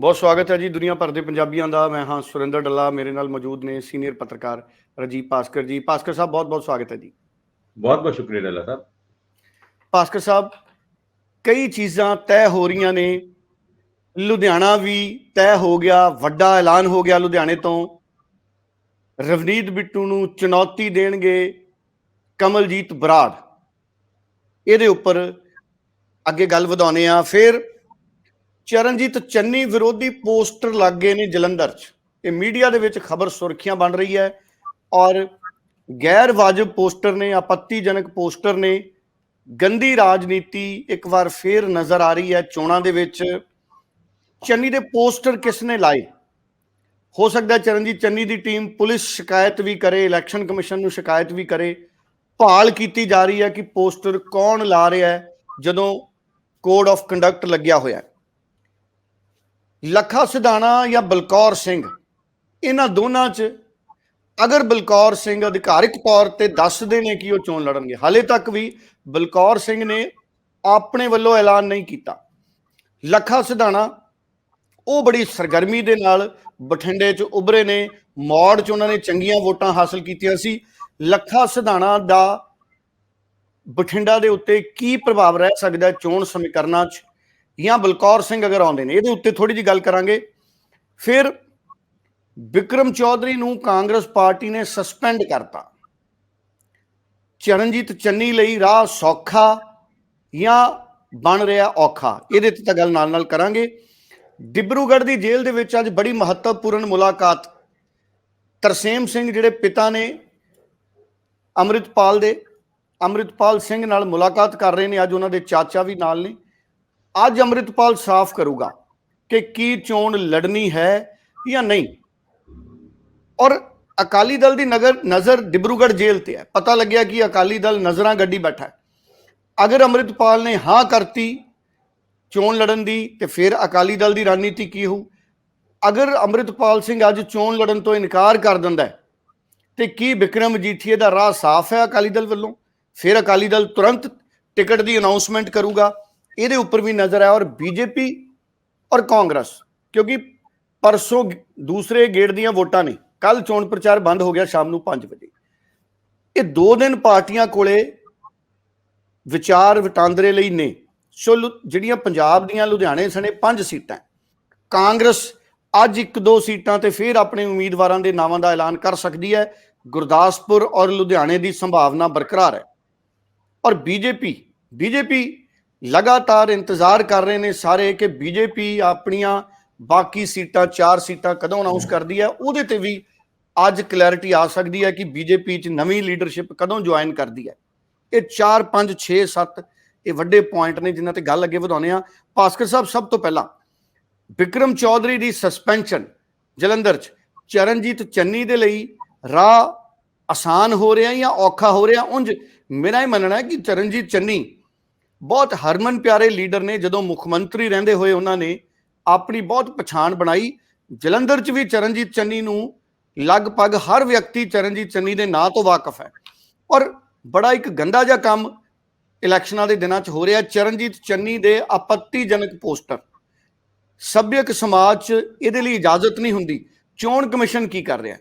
ਬਹੁਤ ਸਵਾਗਤ ਹੈ ਜੀ ਦੁਨੀਆ ਭਰ ਦੇ ਪੰਜਾਬੀਆਂ ਦਾ। ਮੈਂ ਹਾਂ ਸੁਰਿੰਦਰ ਡੱਲਾ ਮੇਰੇ ਨਾਲ ਮੌਜੂਦ ਨੇ ਸੀਨੀਅਰ ਪੱਤਰਕਾਰ ਰਜੀਵ ਭਾਸਕਰ ਜੀ। ਭਾਸਕਰ ਸਾਹਿਬ ਬਹੁਤ ਬਹੁਤ ਸਵਾਗਤ ਹੈ ਜੀ। ਬਹੁਤ ਬਹੁਤ ਸ਼ੁਕਰੀਆ ਡੱਲਾ ਸਾਹਿਬ। ਭਾਸਕਰ ਸਾਹਿਬ ਕਈ ਚੀਜ਼ਾਂ ਤੈਅ ਹੋ ਰਹੀਆਂ ਨੇ। ਲੁਧਿਆਣਾ ਵੀ ਤੈਅ ਹੋ ਗਿਆ ਵੱਡਾ ਐਲਾਨ ਹੋ ਗਿਆ ਲੁਧਿਆਣੇ ਤੋਂ। ਰਵਨੀਤ ਬਿੱਟੂ ਨੂੰ ਚੁਣੌਤੀ ਦੇਣਗੇ ਕਮਲਜੀਤ ਬਰਾੜ। ਇਹਦੇ ਉੱਪਰ ਅੱਗੇ ਗੱਲ ਵਧਾਉਨੇ ਆ ਫਿਰ ਚਰਨਜੀਤ ਚੰਨੀ ਵਿਰੋਧੀ ਪੋਸਟਰ ਲੱਗ ਗਏ ਨੇ ਜਲੰਧਰ 'ਚ। ਇਹ ਮੀਡੀਆ ਦੇ ਵਿੱਚ ਖਬਰ ਸੁਰਖੀਆਂ ਬਣ ਰਹੀ ਹੈ ਔਰ ਗੈਰ ਵਾਜਬ ਪੋਸਟਰ ਨੇ, ਆਪੱਤੀਜਨਕ ਪੋਸਟਰ ਨੇ ਗੰਦੀ ਰਾਜਨੀਤੀ ਇੱਕ ਵਾਰ ਫੇਰ ਨਜ਼ਰ ਆ ਰਹੀ ਹੈ ਚੋਣਾਂ ਦੇ ਵਿੱਚ। ਚੰਨੀ ਦੇ ਪੋਸਟਰ ਕਿਸ ਨੇ ਲਾਏ? ਹੋ ਸਕਦਾ ਚਰਨਜੀਤ ਚੰਨੀ ਦੀ ਟੀਮ ਪੁਲਿਸ ਸ਼ਿਕਾਇਤ ਵੀ ਕਰੇ, ਇਲੈਕਸ਼ਨ ਕਮਿਸ਼ਨ ਨੂੰ ਸ਼ਿਕਾਇਤ ਵੀ ਕਰੇ। ਭਾਲ ਕੀਤੀ ਜਾ ਰਹੀ ਹੈ ਕਿ ਪੋਸਟਰ ਕੌਣ ਲਾ ਰਿਹਾ ਹੈ ਜਦੋਂ ਕੋਡ ਆਫ ਕੰਡਕਟ ਲੱਗਿਆ ਹੋਇਆ ਹੈ। ਲੱਖਾ ਸਿਧਾਣਾ ਜਾਂ ਬਲਕੌਰ ਸਿੰਘ? ਇਹਨਾਂ ਦੋਨਾਂ 'ਚ ਅਗਰ ਬਲਕੌਰ ਸਿੰਘ ਅਧਿਕਾਰਿਕ ਤੌਰ ਤੇ ਦੱਸਦੇ ਨੇ ਕਿ ਉਹ ਚੋਣ ਲੜਨਗੇ, ਹਾਲੇ ਤੱਕ ਵੀ ਬਲਕੌਰ ਸਿੰਘ ਨੇ ਆਪਣੇ ਵੱਲੋਂ ਐਲਾਨ ਨਹੀਂ ਕੀਤਾ। ਲੱਖਾ ਸਿਧਾਣਾ ਉਹ ਬੜੀ ਸਰਗਰਮੀ ਦੇ ਨਾਲ ਬਠਿੰਡੇ 'ਚ ਉਭਰੇ ਨੇ, ਮੌੜ 'ਚ ਉਹਨਾਂ ਨੇ ਚੰਗੀਆਂ ਵੋਟਾਂ ਹਾਸਲ ਕੀਤੀਆਂ ਸੀ। ਲੱਖਾ ਸਿਧਾਣਾ ਦਾ ਬਠਿੰਡਾ ਦੇ ਉੱਤੇ ਕੀ ਪ੍ਰਭਾਵ ਰਹਿ ਸਕਦਾ ਚੋਣ ਸਮੀਕਰਨਾਂ 'ਚ? ਜਾਂ ਬਲਕੌਰ ਸਿੰਘ ਅਗਰ ਆਉਂਦੇ ਨੇ, ਇਹਦੇ ਉੱਤੇ ਥੋੜੀ ਜੀ ਗੱਲ ਕਰਾਂਗੇ। ਫਿਰ ਵਿਕਰਮ ਚੌਧਰੀ ਨੂੰ ਕਾਂਗਰਸ ਪਾਰਟੀ ਨੇ ਸਸਪੈਂਡ ਕਰਤਾ। ਚਰਨਜੀਤ ਚੰਨੀ ਲਈ ਰਾਹ ਸੌਖਾ ਜਾਂ ਬਣ ਰਿਹਾ ਔਖਾ? ਇਹਦੇ ਤੇ ਤਾਂ ਗੱਲ ਨਾਲ ਨਾਲ ਕਰਾਂਗੇ। ਡਿਬਰੂਗੜ੍ਹ ਦੀ ਜੇਲ੍ਹ ਦੇ ਵਿੱਚ ਅੱਜ ਬੜੀ ਮਹੱਤਵਪੂਰਨ ਮੁਲਾਕਾਤ। ਤਰਸੇਮ ਸਿੰਘ ਜਿਹੜੇ ਪਿਤਾ ਨੇ ਅੰਮ੍ਰਿਤਪਾਲ ਦੇ, ਅੰਮ੍ਰਿਤਪਾਲ ਸਿੰਘ ਨਾਲ ਮੁਲਾਕਾਤ ਕਰ ਰਹੇ ਨੇ। ਅੱਜ ਉਹਨਾਂ ਦੇ ਚਾਚਾ ਵੀ ਨਾਲ ਨੇ। ਅੱਜ ਅੰਮ੍ਰਿਤਪਾਲ ਸਾਫ਼ ਕਰੂਗਾ ਕਿ ਕੀ ਚੋਣ ਲੜਨੀ ਹੈ ਜਾਂ ਨਹੀਂ। ਔਰ ਅਕਾਲੀ ਦਲ ਦੀ ਨਗਰ, ਨਜ਼ਰ ਡਿਬਰੂਗੜ੍ਹ ਜੇਲ੍ਹ ਤੇ ਹੈ। ਪਤਾ ਲੱਗਿਆ ਕਿ ਅਕਾਲੀ ਦਲ ਨਜ਼ਰਾਂ ਗੱਡੀ ਬੈਠਾ ਹੈ। ਅਗਰ ਅੰਮ੍ਰਿਤਪਾਲ ਨੇ ਹਾਂ ਕਰਤੀ ਚੋਣ ਲੜਨ ਦੀ, ਤੇ ਫਿਰ ਅਕਾਲੀ ਦਲ ਦੀ ਰਣਨੀਤੀ ਕੀ ਹੋਊ? ਅਗਰ ਅੰਮ੍ਰਿਤਪਾਲ ਸਿੰਘ ਅੱਜ ਚੋਣ ਲੜਨ ਤੋਂ ਇਨਕਾਰ ਕਰ ਦਿੰਦਾ ਹੈ, ਤੇ ਕੀ ਵਿਕਰਮ ਮਜੀਠੀਏ ਦਾ ਰਾਹ ਸਾਫ਼ ਹੈ ਅਕਾਲੀ ਦਲ ਵੱਲੋਂ? ਫਿਰ ਅਕਾਲੀ ਦਲ ਤੁਰੰਤ ਟਿਕਟ ਦੀ ਅਨਾਉਂਸਮੈਂਟ ਕਰੂਗਾ। ਇਹਦੇ ਉੱਪਰ ਵੀ ਨਜ਼ਰ ਹੈ ਔਰ ਬੀਜੇਪੀ ਔਰ ਕਾਂਗਰਸ, ਕਿਉਂਕਿ ਪਰਸੋਂ ਦੂਸਰੇ ਗੇੜ ਦੀਆਂ ਵੋਟਾਂ ਨੇ। ਕੱਲ ਚੋਣ ਪ੍ਰਚਾਰ ਬੰਦ ਹੋ ਗਿਆ ਸ਼ਾਮ ਨੂੰ 5 ਵਜੇ। ਇਹ ਦੋ ਦਿਨ ਪਾਰਟੀਆਂ ਕੋਲੇ ਵਿਚਾਰ ਵਟਾਂਦਰੇ ਲਈ ਨੇ। ਸੋ ਲੁ- ਜਿਹੜੀਆਂ ਪੰਜਾਬ ਦੀਆਂ ਲੁਧਿਆਣੇ ਸਣੇ ਪੰਜ ਸੀਟਾਂ ਕਾਂਗਰਸ ਅੱਜ ਇੱਕ ਦੋ ਸੀਟਾਂ ਤੇ ਫਿਰ ਆਪਣੇ ਉਮੀਦਵਾਰਾਂ ਦੇ ਨਾਵਾਂ ਦਾ ਐਲਾਨ ਕਰ ਸਕਦੀ ਹੈ। ਗੁਰਦਾਸਪੁਰ ਔਰ ਲੁਧਿਆਣੇ ਦੀ ਸੰਭਾਵਨਾ ਬਰਕਰਾਰ ਹੈ। ਔਰ ਬੀਜੇਪੀ ਬੀਜੇਪੀ ਲਗਾਤਾਰ ਇੰਤਜ਼ਾਰ ਕਰ ਰਹੇ ਨੇ ਸਾਰੇ ਕਿ ਬੀਜੇਪੀ ਆਪਣੀਆਂ ਬਾਕੀ ਸੀਟਾਂ, ਚਾਰ ਸੀਟਾਂ ਕਦੋਂ ਅਨਾਉਂਸ ਕਰਦੀ ਹੈ, ਉਹਦੇ ਤੇ ਵੀ ਅੱਜ ਕਲੈਰਿਟੀ ਆ ਸਕਦੀ ਹੈ ਕਿ ਬੀਜੇਪੀ 'ਚ ਨਵੀਂ ਲੀਡਰਸ਼ਿਪ ਕਦੋਂ ਜੁਆਇਨ ਕਰਦੀ ਹੈ। ਇਹ 4 5 6 7 ਇਹ ਵੱਡੇ ਪੁਆਇੰਟ ਨੇ ਜਿਨ੍ਹਾਂ ਤੇ ਗੱਲ ਅੱਗੇ ਵਧਾਉਣੇ ਆ ਭਾਸਕਰ ਸਾਹਿਬ, ਸਭ ਤੋਂ ਪਹਿਲਾਂ ਵਿਕਰਮ ਚੌਧਰੀ ਦੀ ਸਸਪੈਂਸ਼ਨ ਜਲੰਧਰ 'ਚ, ਚਰਨਜੀਤ ਚੰਨੀ ਦੇ ਲਈ ਰਾਹ ਆਸਾਨ ਹੋ ਰਿਹਾ ਜਾਂ ਔਖਾ ਹੋ ਰਿਹਾ, ਉਂਝ ਮੇਰਾ ਇਹ ਮੰਨਣਾ ਹੈ ਕਿ ਚਰਨਜੀਤ ਚੰਨੀ ਬਹੁਤ ਹਰਮਨ ਪਿਆਰੇ ਲੀਡਰ ਨੇ, ਜਦੋਂ ਮੁੱਖ ਮੰਤਰੀ ਰਹਿੰਦੇ ਹੋਏ ਉਹਨਾਂ ਨੇ ਆਪਣੀ ਬਹੁਤ ਪਛਾਣ ਬਣਾਈ। ਜਲੰਧਰ 'ਚ ਵੀ ਚਰਨਜੀਤ ਚੰਨੀ ਨੂੰ ਲਗਭਗ ਹਰ ਵਿਅਕਤੀ ਚਰਨਜੀਤ ਚੰਨੀ ਦੇ ਨਾਂ ਤੋਂ ਵਾਕਿਫ ਹੈ। ਔਰ ਬੜਾ ਇੱਕ ਗੰਦਾ ਜਿਹਾ ਕੰਮ ਇਲੈਕਸ਼ਨਾਂ ਦੇ ਦਿਨਾਂ 'ਚ ਹੋ ਰਿਹਾ। ਚਰਨਜੀਤ ਚੰਨੀ ਦੇ ਆਪੱਤੀਜਨਕ ਪੋਸਟਰ। ਸੱਭਿਅਕ ਸਮਾਜ 'ਚ ਇਹਦੇ ਲਈ ਇਜਾਜ਼ਤ ਨਹੀਂ ਹੁੰਦੀ। ਚੋਣ ਕਮਿਸ਼ਨ ਕੀ ਕਰ ਰਿਹਾ?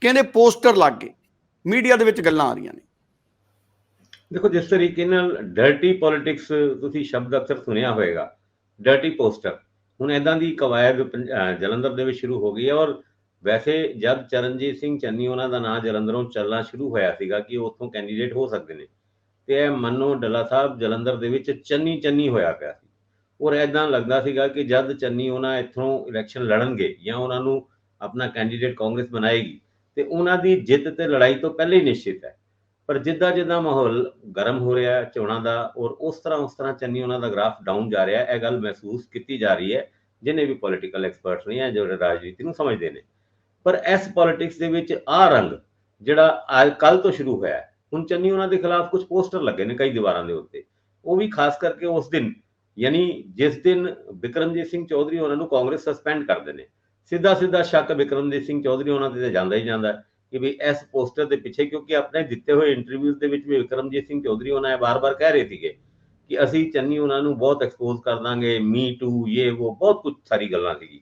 ਕਹਿੰਦੇ ਪੋਸਟਰ ਲੱਗ ਗਏ। ਮੀਡੀਆ ਦੇ ਵਿੱਚ ਗੱਲਾਂ ਆ ਰਹੀਆਂ ਨੇ। ਦੇਖੋ, ਜਿਸ ਤਰੀਕੇ ਨਾਲ ਡਰਟੀ ਪੋਲਿਟਿਕਸ ਤੁਸੀਂ ਸ਼ਬਦ ਅਕਸਰ ਸੁਣਿਆ ਹੋਵੇਗਾ ਡਰਟੀ ਪੋਸਟਰ ਹੁਣ ਇਦਾਂ ਦੀ ਕਵਾਇਦ ਪੰਜ- ਜਲੰਧਰ ਦੇ ਵਿੱਚ ਸ਼ੁਰੂ ਹੋ ਗਈ ਹੈ ਔਰ ਵੈਸੇ ਜਦ ਚਰਨਜੀਤ ਸਿੰਘ ਚੰਨੀ ਉਹਨਾਂ ਦਾ ਨਾਂ ਜਲੰਧਰੋਂ ਚੱਲਣਾ ਸ਼ੁਰੂ ਹੋਇਆ ਸੀਗਾ ਕਿ ਉਹ ਉੱਥੋਂ ਕੈਂਡੀਡੇਟ ਹੋ ਸਕਦੇ ਨੇ। ਤੇ ਇਹ ਮੰਨੋ ਡੱਲਾ ਸਾਹਿਬ ਜਲੰਧਰ ਦੇ ਵਿੱਚ ਚੰਨੀ ਚੰਨੀ ਹੋਇਆ ਪਿਆ ਸੀ। ਔਰ ਇਦਾਂ ਲੱਗਦਾ ਸੀਗਾ ਕਿ ਜਦ ਚੰਨੀ ਉਹਨਾਂ ਇੱਥੋਂ ਇਲੈਕਸ਼ਨ ਲੜਨਗੇ ਜਾਂ ਉਹਨਾਂ ਨੂੰ ਆਪਣਾ ਕੈਂਡੀਡੇਟ ਕਾਂਗਰਸ ਬਣਾਏਗੀ, ਤੇ ਉਹਨਾਂ ਦੀ ਜਿੱਤ ਤੇ ਲੜਾਈ ਤੋਂ ਪਹਿਲੇ ਹੀ ਨਿਸ਼ਚਿਤ ਹੈ। ਪਰ ਜਿੱਦਾਂ ਜਿੱਦਾਂ ਮਾਹੌਲ ਗਰਮ ਹੋ ਰਿਹਾ ਹੈ ਚੋਣਾਂ ਦਾ ਔਰ ਉਸ ਤਰ੍ਹਾਂ ਉਸ ਤਰ੍ਹਾਂ ਚੰਨੀ ਉਹਨਾਂ ਦਾ ਗ੍ਰਾਫ ਡਾਊਨ ਜਾ ਰਿਹਾ ਹੈ, ਇਹ ਗੱਲ ਮਹਿਸੂਸ ਕੀਤੀ ਜਾ ਰਹੀ ਹੈ, ਜਿਨੇ ਵੀ ਪੋਲਿਟੀਕਲ ਐਕਸਪਰਟਸ ਨੇ ਜਾਂ ਜਿਹੜੇ ਰਾਜਨੀਤੀ ਨੂੰ ਸਮਝਦੇ ਨੇ। ਪਰ ਇਸ ਪੋਲਿਟਿਕਸ ਦੇ ਵਿੱਚ ਆ ਰੰਗ ਜਿਹੜਾ ਕੱਲ ਤੋਂ ਸ਼ੁਰੂ ਹੋਇਆ ਹੁਣ ਚੰਨੀ ਉਹਨਾਂ ਦੇ ਖਿਲਾਫ ਕੁਝ ਪੋਸਟਰ ਲੱਗੇ ਨੇ ਕਈ ਦੀਵਾਰਾਂ ਦੇ ਉੱਤੇ। ਉਹ ਵੀ ਖਾਸ ਕਰਕੇ ਉਸ ਦਿਨ, ਯਾਨੀ ਜਿਸ ਦਿਨ ਵਿਕਰਮਜੀਤ ਸਿੰਘ ਚੌਧਰੀ ਉਹਨਾਂ ਨੂੰ ਕਾਂਗਰਸ ਸਸਪੈਂਡ ਕਰਦੇ ਨੇ। ਸਿੱਧਾ ਸਿੱਧਾ ਸ਼ੱਕ ਵਿਕਰਮਜੀਤ ਸਿੰਘ ਚੌਧਰੀ ਉਹਨਾਂ ਤੇ ਤਾਂ ਜਾਂਦਾ ਹੀ ਜਾਂਦਾ ਕਿ ਵੀ ਇਸ ਪੋਸਟਰ ਦੇ ਪਿੱਛੇ, ਕਿਉਂਕਿ ਆਪਣੇ ਦਿੱਤੇ ਹੋਏ ਇੰਟਰਵਿਊਜ਼ ਦੇ ਵਿੱਚ ਵੀ ਵਿਕਰਮਜੀਤ ਸਿੰਘ ਚੌਧਰੀ ਉਹਨਾਂ ਇਹ ਬਾਰ-ਬਾਰ ਕਹਿ ਰਹੇ ਸੀਗੇ ਕਿ ਅਸੀਂ ਚੰਨੀ ਉਹਨਾਂ ਨੂੰ ਬਹੁਤ ਐਕਸਪੋਜ਼ ਕਰ ਦਾਂਗੇ ਮੀ ਟੂ ਇਹ ਉਹ ਬਹੁਤ ਕੁਝ ਸਾਰੀ ਗੱਲਾਂ ਸੀਗੀ।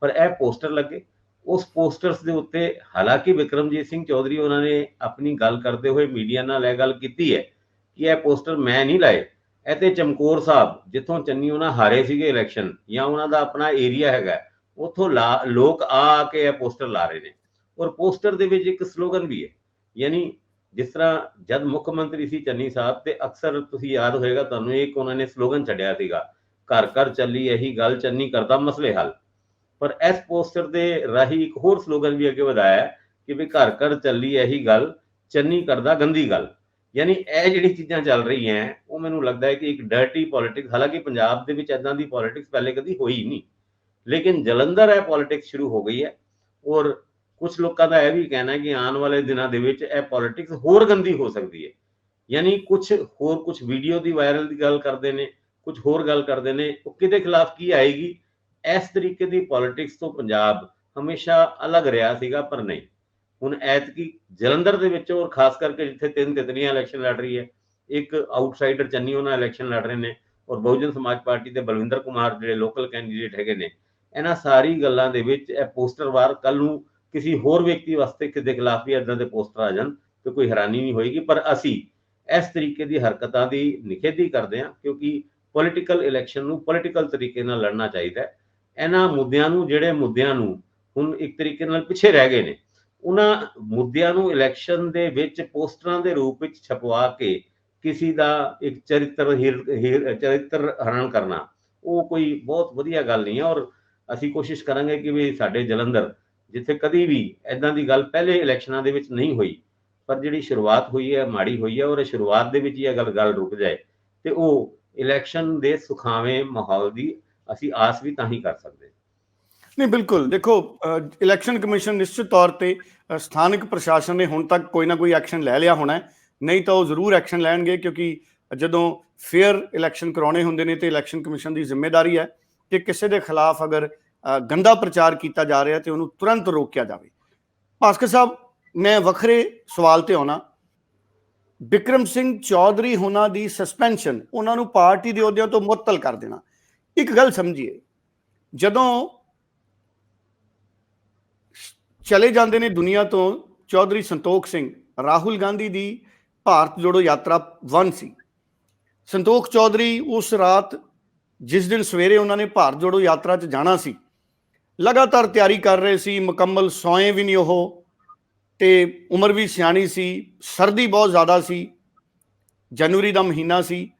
ਪਰ ਇਹ ਪੋਸਟਰ ਲੱਗੇ। ਉਸ ਪੋਸਟਰਸ ਦੇ ਉੱਤੇ ਹਾਲਾਂਕਿ ਵਿਕਰਮਜੀਤ ਸਿੰਘ ਚੌਧਰੀ ਉਹਨਾਂ ਨੇ ਆਪਣੀ ਗੱਲ ਕਰਦੇ ਹੋਏ ਮੀਡੀਆ ਨਾਲ ਇਹ ਗੱਲ ਕੀਤੀ ਹੈ ਕਿ ਇਹ ਪੋਸਟਰ ਮੈਂ ਨਹੀਂ ਲਾਏ। ਇਹ ਤੇ ਚਮਕੌਰ ਸਾਹਿਬ, ਜਿੱਥੋਂ ਚੰਨੀ ਉਹਨਾਂ ਹਾਰੇ ਸੀਗੇ ਇਲੈਕਸ਼ਨ ਜਾਂ ਉਹਨਾਂ ਦਾ ਆਪਣਾ ਏਰੀਆ ਹੈਗਾ, ਉੱਥੋਂ ਲਾ- ਲੋਕ ਆ ਆ ਕੇ ਇਹ ਪੋਸਟਰ ਲਾ ਰਹੇ ਨੇ। ਔਰ ਪੋਸਟਰ ਦੇ ਵਿੱਚ ਇੱਕ ਸਲੋਗਨ ਵੀ ਹੈ, ਯਾਨੀ ਜਿਸ ਤਰ੍ਹਾਂ ਜਦ ਮੁੱਖ ਮੰਤਰੀ ਸੀ ਚੰਨੀ ਸਾਹਿਬ ਤੇ ਅਕਸਰ ਤੁਸੀਂ ਯਾਦ ਹੋਏਗਾ ਤੁਹਾਨੂੰ ਇੱਕ ਉਹਨਾਂ ਨੇ ਸਲੋਗਨ ਛੱਡਿਆ ਸੀਗਾ, ਘਰ ਘਰ ਚੱਲੀ ਇਹੀ ਗੱਲ, ਚੰਨੀ ਕਰਦਾ ਮਸਲੇ ਹੱਲ। ਪਰ ਇਸ ਪੋਸਟਰ ਦੇ ਰਾਹੀਂ ਇੱਕ ਹੋਰ ਸਲੋਗਨ ਵੀ ਅੱਗੇ ਵਧਾਇਆ ਕਿ ਵੀ ਘਰ ਘਰ ਚੱਲੀ ਇਹੀ ਗੱਲ, ਚੰਨੀ ਕਰਦਾ ਗੰਦੀ ਗੱਲ। ਯਾਨੀ ਇਹ ਜਿਹੜੀ ਚੀਜ਼ਾਂ ਚੱਲ ਰਹੀਆਂ, ਉਹ ਮੈਨੂੰ ਲੱਗਦਾ ਹੈ ਕਿ ਇੱਕ ਡਰਟੀ ਪੋਲਿਟਿਕਸ ਹਾਲਾਂਕਿ ਪੰਜਾਬ ਦੇ ਵਿੱਚ ਐਦਾਂ ਦੀ ਪੋਲਿਟਿਕਸ ਪਹਿਲੇ ਕਦੀ ਹੋਈ ਨਹੀਂ। ਲੇਕਿਨ ਜਲੰਧਰ ਇਹ ਪੋਲਿਟਿਕਸ ਸ਼ੁਰੂ ਹੋ ਗਈ ਹੈ ਔਰ ਕੁਝ ਲੋਕਾਂ ਦਾ ਇਹ ਵੀ ਕਹਿਣਾ ਹੈ ਕਿ ਆਉਣ ਵਾਲੇ ਦਿਨਾਂ ਦੇ ਵਿੱਚ ਇਹ ਪੋਲਿਟਿਕਸ ਹੋਰ ਗੰਦੀ ਹੋ ਸਕਦੀ ਹੈ। ਯਾਨੀ ਕੁਝ ਹੋਰ ਕੁਝ ਵੀਡੀਓ ਦੀ ਵਾਇਰਲ ਦੀ ਗੱਲ ਕਰਦੇ ਨੇ ਕੁਝ ਹੋਰ ਗੱਲ ਕਰਦੇ ਨੇ, ਉਹ ਕਿਹਦੇ ਖਿਲਾਫ ਕੀ ਆਏਗੀ? ਇਸ ਤਰੀਕੇ ਦੀ ਪੋਲਿਟਿਕਸ ਤੋਂ ਪੰਜਾਬ ਹਮੇਸ਼ਾ ਅਲੱਗ ਰਿਹਾ ਸੀਗਾ ਪਰ ਨਹੀਂ। ਹੁਣ ਐਤਕੀ ਜਲੰਧਰ ਦੇ ਵਿੱਚ ਔਰ ਖਾਸ ਕਰਕੇ ਜਿੱਥੇ ਤਿੰਨ ਤਿਤਲੀਆਂ ਇਲੈਕਸ਼ਨ ਲੜ ਰਹੀ ਹੈ, ਇੱਕ ਆਊਟਸਾਈਡਰ ਚੰਨੀ ਉਹਨਾਂ ਇਲੈਕਸ਼ਨ ਲੜ ਰਹੇ ਨੇ ਔਰ ਬਹੁਜਨ ਸਮਾਜ ਪਾਰਟੀ ਦੇ ਬਲਵਿੰਦਰ ਕੁਮਾਰ ਜਿਹੜੇ ਲੋਕਲ ਕੈਂਡੀਡੇਟ ਹੈਗੇ ਨੇ, ਇਹਨਾਂ ਸਾਰੀ ਗੱਲਾਂ ਦੇ ਵਿੱਚ ਇਹ ਪੋਸਟਰ ਵਾਰ ਕੱਲ ਨੂੰ ਕਿਸੇ ਹੋਰ ਵਿਅਕਤੀ ਵਾਸਤੇ ਕਿਸੇ ਖਿਲਾਫ ਵੀ ਇਦਾਂ ਦੇ ਪੋਸਟਰ ਆ ਜਾਣ ਤੇ ਕੋਈ ਹੈਰਾਨੀ ਨਹੀਂ ਹੋਏਗੀ। ਪਰ ਅਸੀਂ ਇਸ ਤਰੀਕੇ ਦੀ ਹਰਕਤਾਂ ਦੀ ਨਿਖੇਧੀ ਕਰਦੇ ਹਾਂ ਕਿਉਂਕਿ ਪੋਲਿਟੀਕਲ ਇਲੈਕਸ਼ਨ ਨੂੰ ਪੋਲਿਟੀਕਲ ਤਰੀਕੇ ਨਾਲ ਲੜਨਾ ਚਾਹੀਦਾ ਹੈ। ਇਹਨਾਂ ਮੁੱਦਿਆਂ ਨੂੰ, ਜਿਹੜੇ ਮੁੱਦਿਆਂ ਨੂੰ ਹੁਣ ਇੱਕ ਤਰੀਕੇ ਨਾਲ ਪਿੱਛੇ ਰਹਿ ਗਏ ਨੇ, ਉਹਨਾਂ ਮੁੱਦਿਆਂ ਨੂੰ ਇਲੈਕਸ਼ਨ ਦੇ ਵਿੱਚ ਪੋਸਟਰਾਂ ਦੇ ਰੂਪ ਵਿੱਚ ਛਪਵਾ ਕੇ ਕਿਸੇ ਦਾ ਇੱਕ ਚਰਿੱਤਰ ਚਰਿੱਤਰ ਹਰਣ ਕਰਨਾ, ਉਹ ਕੋਈ ਬਹੁਤ ਵਧੀਆ ਗੱਲ ਨਹੀਂ ਹੈ। ਔਰ ਅਸੀਂ ਕੋਸ਼ਿਸ਼ ਕਰਾਂਗੇ ਕਿ ਵੀ ਸਾਡੇ ਜਲੰਧਰ ਜਿੱਥੇ ਕਦੀ ਵੀ ਐਦਾਂ ਦੀ ਗੱਲ ਪਹਿਲੇ ਇਲੈਕਸ਼ਨਾਂ ਦੇ ਵਿੱਚ ਨਹੀਂ ਹੋਈ, ਪਰ ਜਿਹੜੀ ਸ਼ੁਰੂਆਤ ਹੋਈ ਹੈ, ਮਾੜੀ ਹੋਈ ਹੈ, ਔਰ ਸ਼ੁਰੂਆਤ ਦੇ ਵਿੱਚ ਇਹ ਗੱਲ ਗੱਲ ਰੁਕ ਜਾਏ, ਤੇ ਉਹ ਇਲੈਕਸ਼ਨ ਦੇ ਸੁਖਾਵੇਂ ਮਾਹੌਲ ਦੀ ਅਸੀਂ ਆਸ ਵੀ ਤਾਂ ਹੀ ਕਰ ਸਕਦੇ ਨਹੀਂ, ਬਿਲਕੁਲ। ਦੇਖੋ ਇਲੈਕਸ਼ਨ ਕਮਿਸ਼ਨ ਨਿਸ਼ਚਿਤ ਤੌਰ ਤੇ ਸਥਾਨਕ ਪ੍ਰਸ਼ਾਸਨ ਨੇ ਹੁਣ ਤੱਕ ਕੋਈ ਨਾ ਕੋਈ ਐਕਸ਼ਨ ਲੈ ਲਿਆ ਹੋਣਾ ਨਹੀਂ ਤਾਂ ਉਹ ਜ਼ਰੂਰ ਐਕਸ਼ਨ ਲੈਣਗੇ, ਕਿਉਂਕਿ ਜਦੋਂ ਫੇਅਰ ਇਲੈਕਸ਼ਨ ਕਰਾਉਣੇ ਹੁੰਦੇ ਨੇ, ਤੇ ਇਲੈਕਸ਼ਨ ਕਮਿਸ਼ਨ ਦੀ ਜ਼ਿੰਮੇਵਾਰੀ ਹੈ ਕਿ ਕਿਸੇ ਦੇ ਖਿਲਾਫ ਅਗਰ ਗੰਦਾ ਪ੍ਰਚਾਰ ਕੀਤਾ ਜਾ ਰਿਹਾ ਤੇ ਉਹਨੂੰ ਤੁਰੰਤ ਰੋਕਿਆ ਜਾਵੇ। ਭਾਸਕਰ ਸਾਹਿਬ, ਮੈਂ ਵੱਖਰੇ ਸਵਾਲ ਤੇ ਆਉਣਾ। ਵਿਕਰਮ ਸਿੰਘ ਚੌਧਰੀ ਹੋਣਾ ਦੀ ਸਸਪੈਂਸ਼ਨ ਉਹਨਾਂ ਨੂੰ ਪਾਰਟੀ ਦੇ ਅਹੁਦਿਆਂ ਤੋਂ ਮੁਅੱਤਲ ਕਰ ਦੇਣਾ। ਇੱਕ ਗੱਲ ਸਮਝੀਏ, ਜਦੋਂ ਚਲੇ ਜਾਂਦੇ ਨੇ ਦੁਨੀਆ ਤੋਂ ਚੌਧਰੀ ਸੰਤੋਖ ਸਿੰਘ, ਰਾਹੁਲ ਗਾਂਧੀ ਦੀ ਭਾਰਤ ਜੋੜੋ ਯਾਤਰਾ 1 ਸੀ। ਸੰਤੋਖ ਚੌਧਰੀ ਉਸ ਰਾਤ, ਜਿਸ ਦਿਨ ਸਵੇਰੇ ਉਹਨਾਂ ਨੇ ਭਾਰਤ ਜੋੜੋ ਯਾਤਰਾ 'ਚ ਜਾਣਾ ਸੀ ਲਗਾਤਾਰ ਤਿਆਰੀ ਕਰ ਰਹੇ ਸੀ, ਮੁਕੰਮਲ ਸੋਏ ਵੀ ਨਹੀਂ ਉਹ, ਤੇ ਉਮਰ ਵੀ ਸਿਆਣੀ ਸੀ, ਸਰਦੀ ਬਹੁਤ ਜ਼ਿਆਦਾ ਸੀ, ਜਨਵਰੀ ਦਾ ਮਹੀਨਾ ਸੀ,